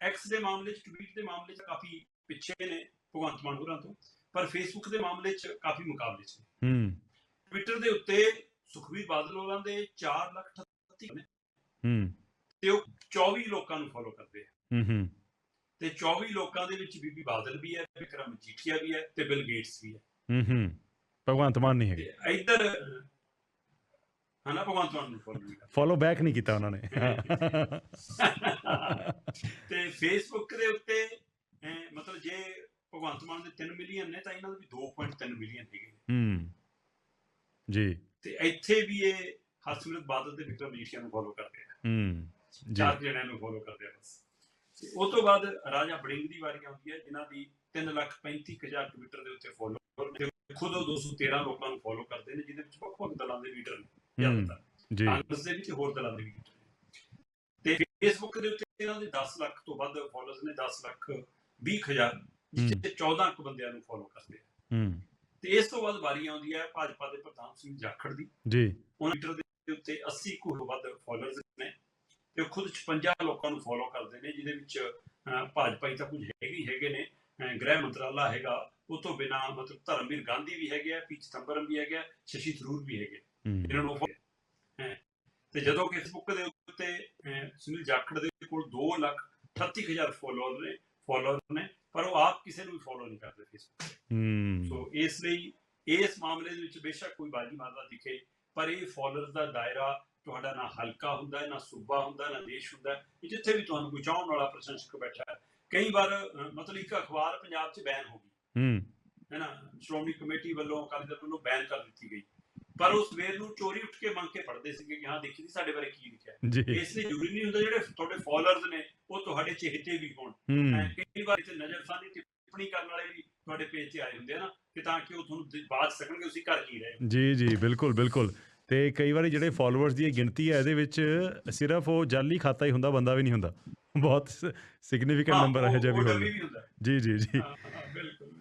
Speaker 2: ਐਕਸ ਦੇ ਮਾਮਲੇ 'ਚ ਟਵੀਟ ਦੇ ਮਾਮਲੇ 'ਚ ਕਾਫੀ ਪਿੱਛੇ ਨੇ ਭਗਵੰਤ ਮਾਨ ਹੋਰਾਂ ਤੋਂ ਪਰ ਫੇਸਬੁੱਕ ਦੇ ਮਾਮਲੇ 'ਚ ਕਾਫੀ ਮੁਕਾਬਲੇ 'ਚ ਨੇ।
Speaker 1: ਹੂੰ।
Speaker 2: ਟਵਿੱਟਰ ਦੇ ਉੱਤੇ ਸੁਖਬੀਰ ਬਾਦਲ ਹੋਰਾਂ ਦੇ 4 ਲੱਖ 38 ਨੇ।
Speaker 1: ਹੂੰ।
Speaker 2: ਤੇ ਉਹ 24 ਲੋਕਾਂ ਨੂੰ ਫੋਲੋ ਕਰਦੇ ਆ।
Speaker 1: ਹੂੰ ਹੂੰ।
Speaker 2: ਤੇ 24 ਲੋਕਾਂ ਦੇ ਵਿੱਚ ਬੀਬੀ ਬਾਦਲ ਵੀ ਹੈ ਵਿਕਰਮ ਮਜੀਠੀਆ ਵੀ ਹੈ ਤੇ ਬਿਲ ਗੇਟਸ ਵੀ ਹੈ।
Speaker 1: ਹੂੰ ਹੂੰ। ਭਗਵੰਤ ਮਾਨ ਨਹੀਂ ਹੈਗੇ।
Speaker 2: ਇੱਧਰ ਹਨਾ ਭਗਵੰਤ ਮਾਨ ਨੂੰ ਫੋਲੋ ਨਹੀਂ
Speaker 1: ਫੋਲੋ ਬੈਕ ਨਹੀਂ ਕੀਤਾ ਉਹਨਾਂ ਨੇ।
Speaker 2: ਤੇ ਫੇਸਬੁੱਕ ਦੇ ਉੱਤੇ ਮਤਲਬ ਜੇ ਭਗਵੰਤ ਮਾਨ ਦੇ 3 ਮਿਲੀਅਨ ਨੇ ਤਾਂ ਇਹਨਾਂ ਦੇ ਵੀ 2.3 ਮਿਲੀਅਨ ਹੈਗੇ।
Speaker 1: ਹੂੰ। ਜੀ।
Speaker 2: ਤੇ ਇੱਥੇ ਵੀ ਇਹ ਹਰਸਿਮਰਤ ਬਾਦਲ ਤੇ ਵਿਕਰਮ ਮਜੀਠੀਆ ਨੂੰ ਫੋਲੋ ਕਰਦੇ ਆ।
Speaker 1: ਹੂੰ। ਜੀ।
Speaker 2: ਚਾਰ ਜਣਿਆਂ ਨੂੰ ਫੋਲੋ ਕਰਦੇ ਆ ਬਸ। ਉਸ ਤੋਂ ਬਾਅਦ ਰਾਜਾ ਬੜਿੰਗ ਦੀ ਵਾਰੀ ਆਉਂਦੀ ਹੈ ਜਿਨ੍ਹਾਂ ਦੀ 3,35,000 ਟਵਿੱਟਰ ਦੇ ਉੱਤੇ ਫੋਲੋ ਤੇ ਖੁਦ ਉਹ 213 ਲੋਕਾਂ ਨੂੰ ਫੋਲੋ ਕਰਦੇ ਨੇ ਜਿਹਦੇ ਵਿੱਚ ਵੱਖ-ਵੱਖ ਦਲਾਂ ਦੇ ਲੀਡਰ ਨੇ ਜ਼ਿਆਦਾਤਰ।
Speaker 1: ਜੀ।
Speaker 2: ਕਾਂਗਰਸ ਦੇ ਵਿੱਚ ਹੋਰ ਦਲਾਂ ਦੇ ਲੀਡਰ ਤੇ ਫੇਸਬੁੱਕ ਦੇ ਉੱਤੇ ਇਹਨਾਂ ਦੇ 10 ਲੱਖ ਤੋਂ ਵੱਧ ਫੋਲੋਅਰਸ ਨੇ 10 ਲੱਖ 20 ਹਜ਼ਾਰ ਜਿੱਥੇ 14 ਕੁ ਬੰਦਿਆਂ ਨੂੰ ਫੋਲੋ ਕਰਦੇ ਆ।
Speaker 1: ਹੂੰ।
Speaker 2: ਤੇ ਇਸ ਤੋਂ ਬਾਅਦ ਵਾਰੀ ਆਉਂਦੀ ਹੈ ਭਾਜਪਾ ਦੇ ਪ੍ਰਧਾਨ ਸਿੰਘ ਜਾਖੜ ਦੀ।
Speaker 1: ਜੀ।
Speaker 2: ਉਹਨਾਂ ਟਵਿੱਟਰ ਦੇ ਉੱਤੇ 80 ਕੁ ਵੱਧ ਫਾਲੋਅਰਸ ਨੇ। ਤੇ ਉਹ ਖੁਦ 56 ਲੋਕਾਂ ਨੂੰ ਫੋਲੋ ਕਰਦੇ ਨੇ ਜਿਹਦੇ ਵਿੱਚ ਅਹ, ਭਾਜਪਾ ਹੀ ਤਾਂ ਕੁਝ ਹੈਗੇ ਹੀ ਹੈਗੇ ਨੇ ਗ੍ਰਹਿ ਮੰਤਰਾਲਾ ਹੈਗਾ ਉਹ ਤੋਂ ਬਿਨਾ ਮਤਲਬ ਧਰਮਵੀਰ ਗਾਂਧੀ ਵੀ ਹੈਗੇ ਆ ਪੀ ਚਿਦੰਬਰਮ ਵੀ ਹੈਗਾ ਸ਼ਸ਼ੀ ਥਰੂਰ ਵੀ ਹੈਗੇ ਇਹਨਾਂ ਨੂੰ ਤੇ ਜਦੋਂ ਫੇਸਬੁੱਕ ਦੇ ਉੱਤੇ ਸੁਨੀਲ ਜਾਖੜ ਦੇ ਕੋਲ 2 ਲੱਖ 38000 ਫਾਲੋਅਰ ਨੇ ਫਾਲੋਅਰ ਨੇ ਪਰ ਉਹ ਆਪ ਕਿਸੇ ਨੂੰ ਵੀ ਫੋਲੋ ਨਹੀਂ ਕਰਦੇ ਫੇਸਬੁੱਕ
Speaker 1: ਹੂੰ।
Speaker 2: ਸੋ ਇਸ ਲਈ ਇਸ ਮਾਮਲੇ ਦੇ ਵਿੱਚ ਬੇਸ਼ੱਕ ਕੋਈ ਬਾਜੀ ਮਾਰਦਾ ਦਿਖੇ ਪਰ ਇਹ ਫਾਲੋਅਰਸ ਦਾ ਦਾਇਰਾ ਤੁਹਾਡਾ ਨਾ ਹਲਕਾ ਹੁੰਦਾ ਹੈ ਨਾ ਸੂਬਾ ਹੁੰਦਾ ਨਾ ਦੇਸ਼ ਹੁੰਦਾ ਹੈ। ਜਿੱਥੇ ਵੀ ਤੁਹਾਨੂੰ ਕੋਈ ਚਾਹਣ ਵਾਲਾ ਪ੍ਰਸ਼ੰਸਕ ਬੈਠਾ ਹੈ ਕਈ ਵਾਰ ਮਤਲਬ ਇੱਕ ਅਖਬਾਰ ਪੰਜਾਬ 'ਚ ਬੈਨ ਹੋ ਗਈ।
Speaker 1: ਹੂੰ।
Speaker 2: ਹੈ ਨਾ ਸ਼੍ਰੋਮਣੀ ਕਮੇਟੀ ਵੱਲੋਂ ਅਕਾਲੀ ਦਲ ਵੱਲੋਂ ਬੈਨ ਕਰ ਦਿੱਤੀ ਗਈ। ਪਰ ਉਸ ਸਵੇਰ ਨੂੰ ਚੋਰੀ ਉੱਠ ਕੇ ਮੰਗ ਕੇ ਪੜ੍ਹਦੇ ਸੀਗੇ ਕਿ ਹਾਂ ਦੇਖੀ ਜੀ ਸਾਡੇ ਬਾਰੇ ਕੀ ਲਿਖਿਆ ਇਸ ਲਈ ਜ਼ਰੂਰੀ ਨਹੀਂ ਹੁੰਦਾ ਜਿਹੜੇ ਤੁਹਾਡੇ ਫਾਲੋਅਰਸ ਨੇ ਉਹ ਤੁਹਾਡੇ ਚਿਹਤੇ ਵੀ ਹੋਣ। ਕਈ ਵਾਰ ਤੇ ਨਜ਼ਰਸਾਨੀ ਟਿੱਪਣੀ ਕਰਨ ਵਾਲੇ ਵੀ ਤੁਹਾਡੇ ਪੇਜ ਤੇ ਆਏ ਹੁੰਦੇ ਆ ਨਾ ਕਿ ਤਾਂ ਕਿ ਉਹ ਤੁਹਾਨੂੰ ਦ- ਬਾਤ ਸਕਣਗੇ ਤੁਸੀਂ ਕਰ ਕੀ ਰਹੇ
Speaker 1: ਜੀ ਜੀ ਬਿਲਕੁਲ ਬਿਲਕੁਲ। ਤੇ ਕਈ ਵਾਰੀ ਜਿਹੜੇ ਫਾਲੋਅਰਸ ਦੀ ਇਹ ਗਿਣਤੀ ਹੈ ਇਹਦੇ ਵਿੱਚ ਸਿਰਫ ਉਹ ਜਾਲੀ ਖਾਤਾ ਹੀ ਹੁੰਦਾ ਬੰਦਾ ਵੀ ਨਹੀਂ ਹੁੰਦਾ। ਬਹੁਤ ਸਿਗਨੀਫੀਕੈਂਟ ਨੰਬਰ ਹੈ ਜਿਹਾ ਵੀ
Speaker 2: ਉਹ
Speaker 1: ਹੋਊਗਾ।
Speaker 2: ਡੱਬੀ ਵੀ ਹੁੰਦਾ।
Speaker 1: ਜੀ ਜੀ ਜੀ।
Speaker 2: ਬਿਲਕੁਲ।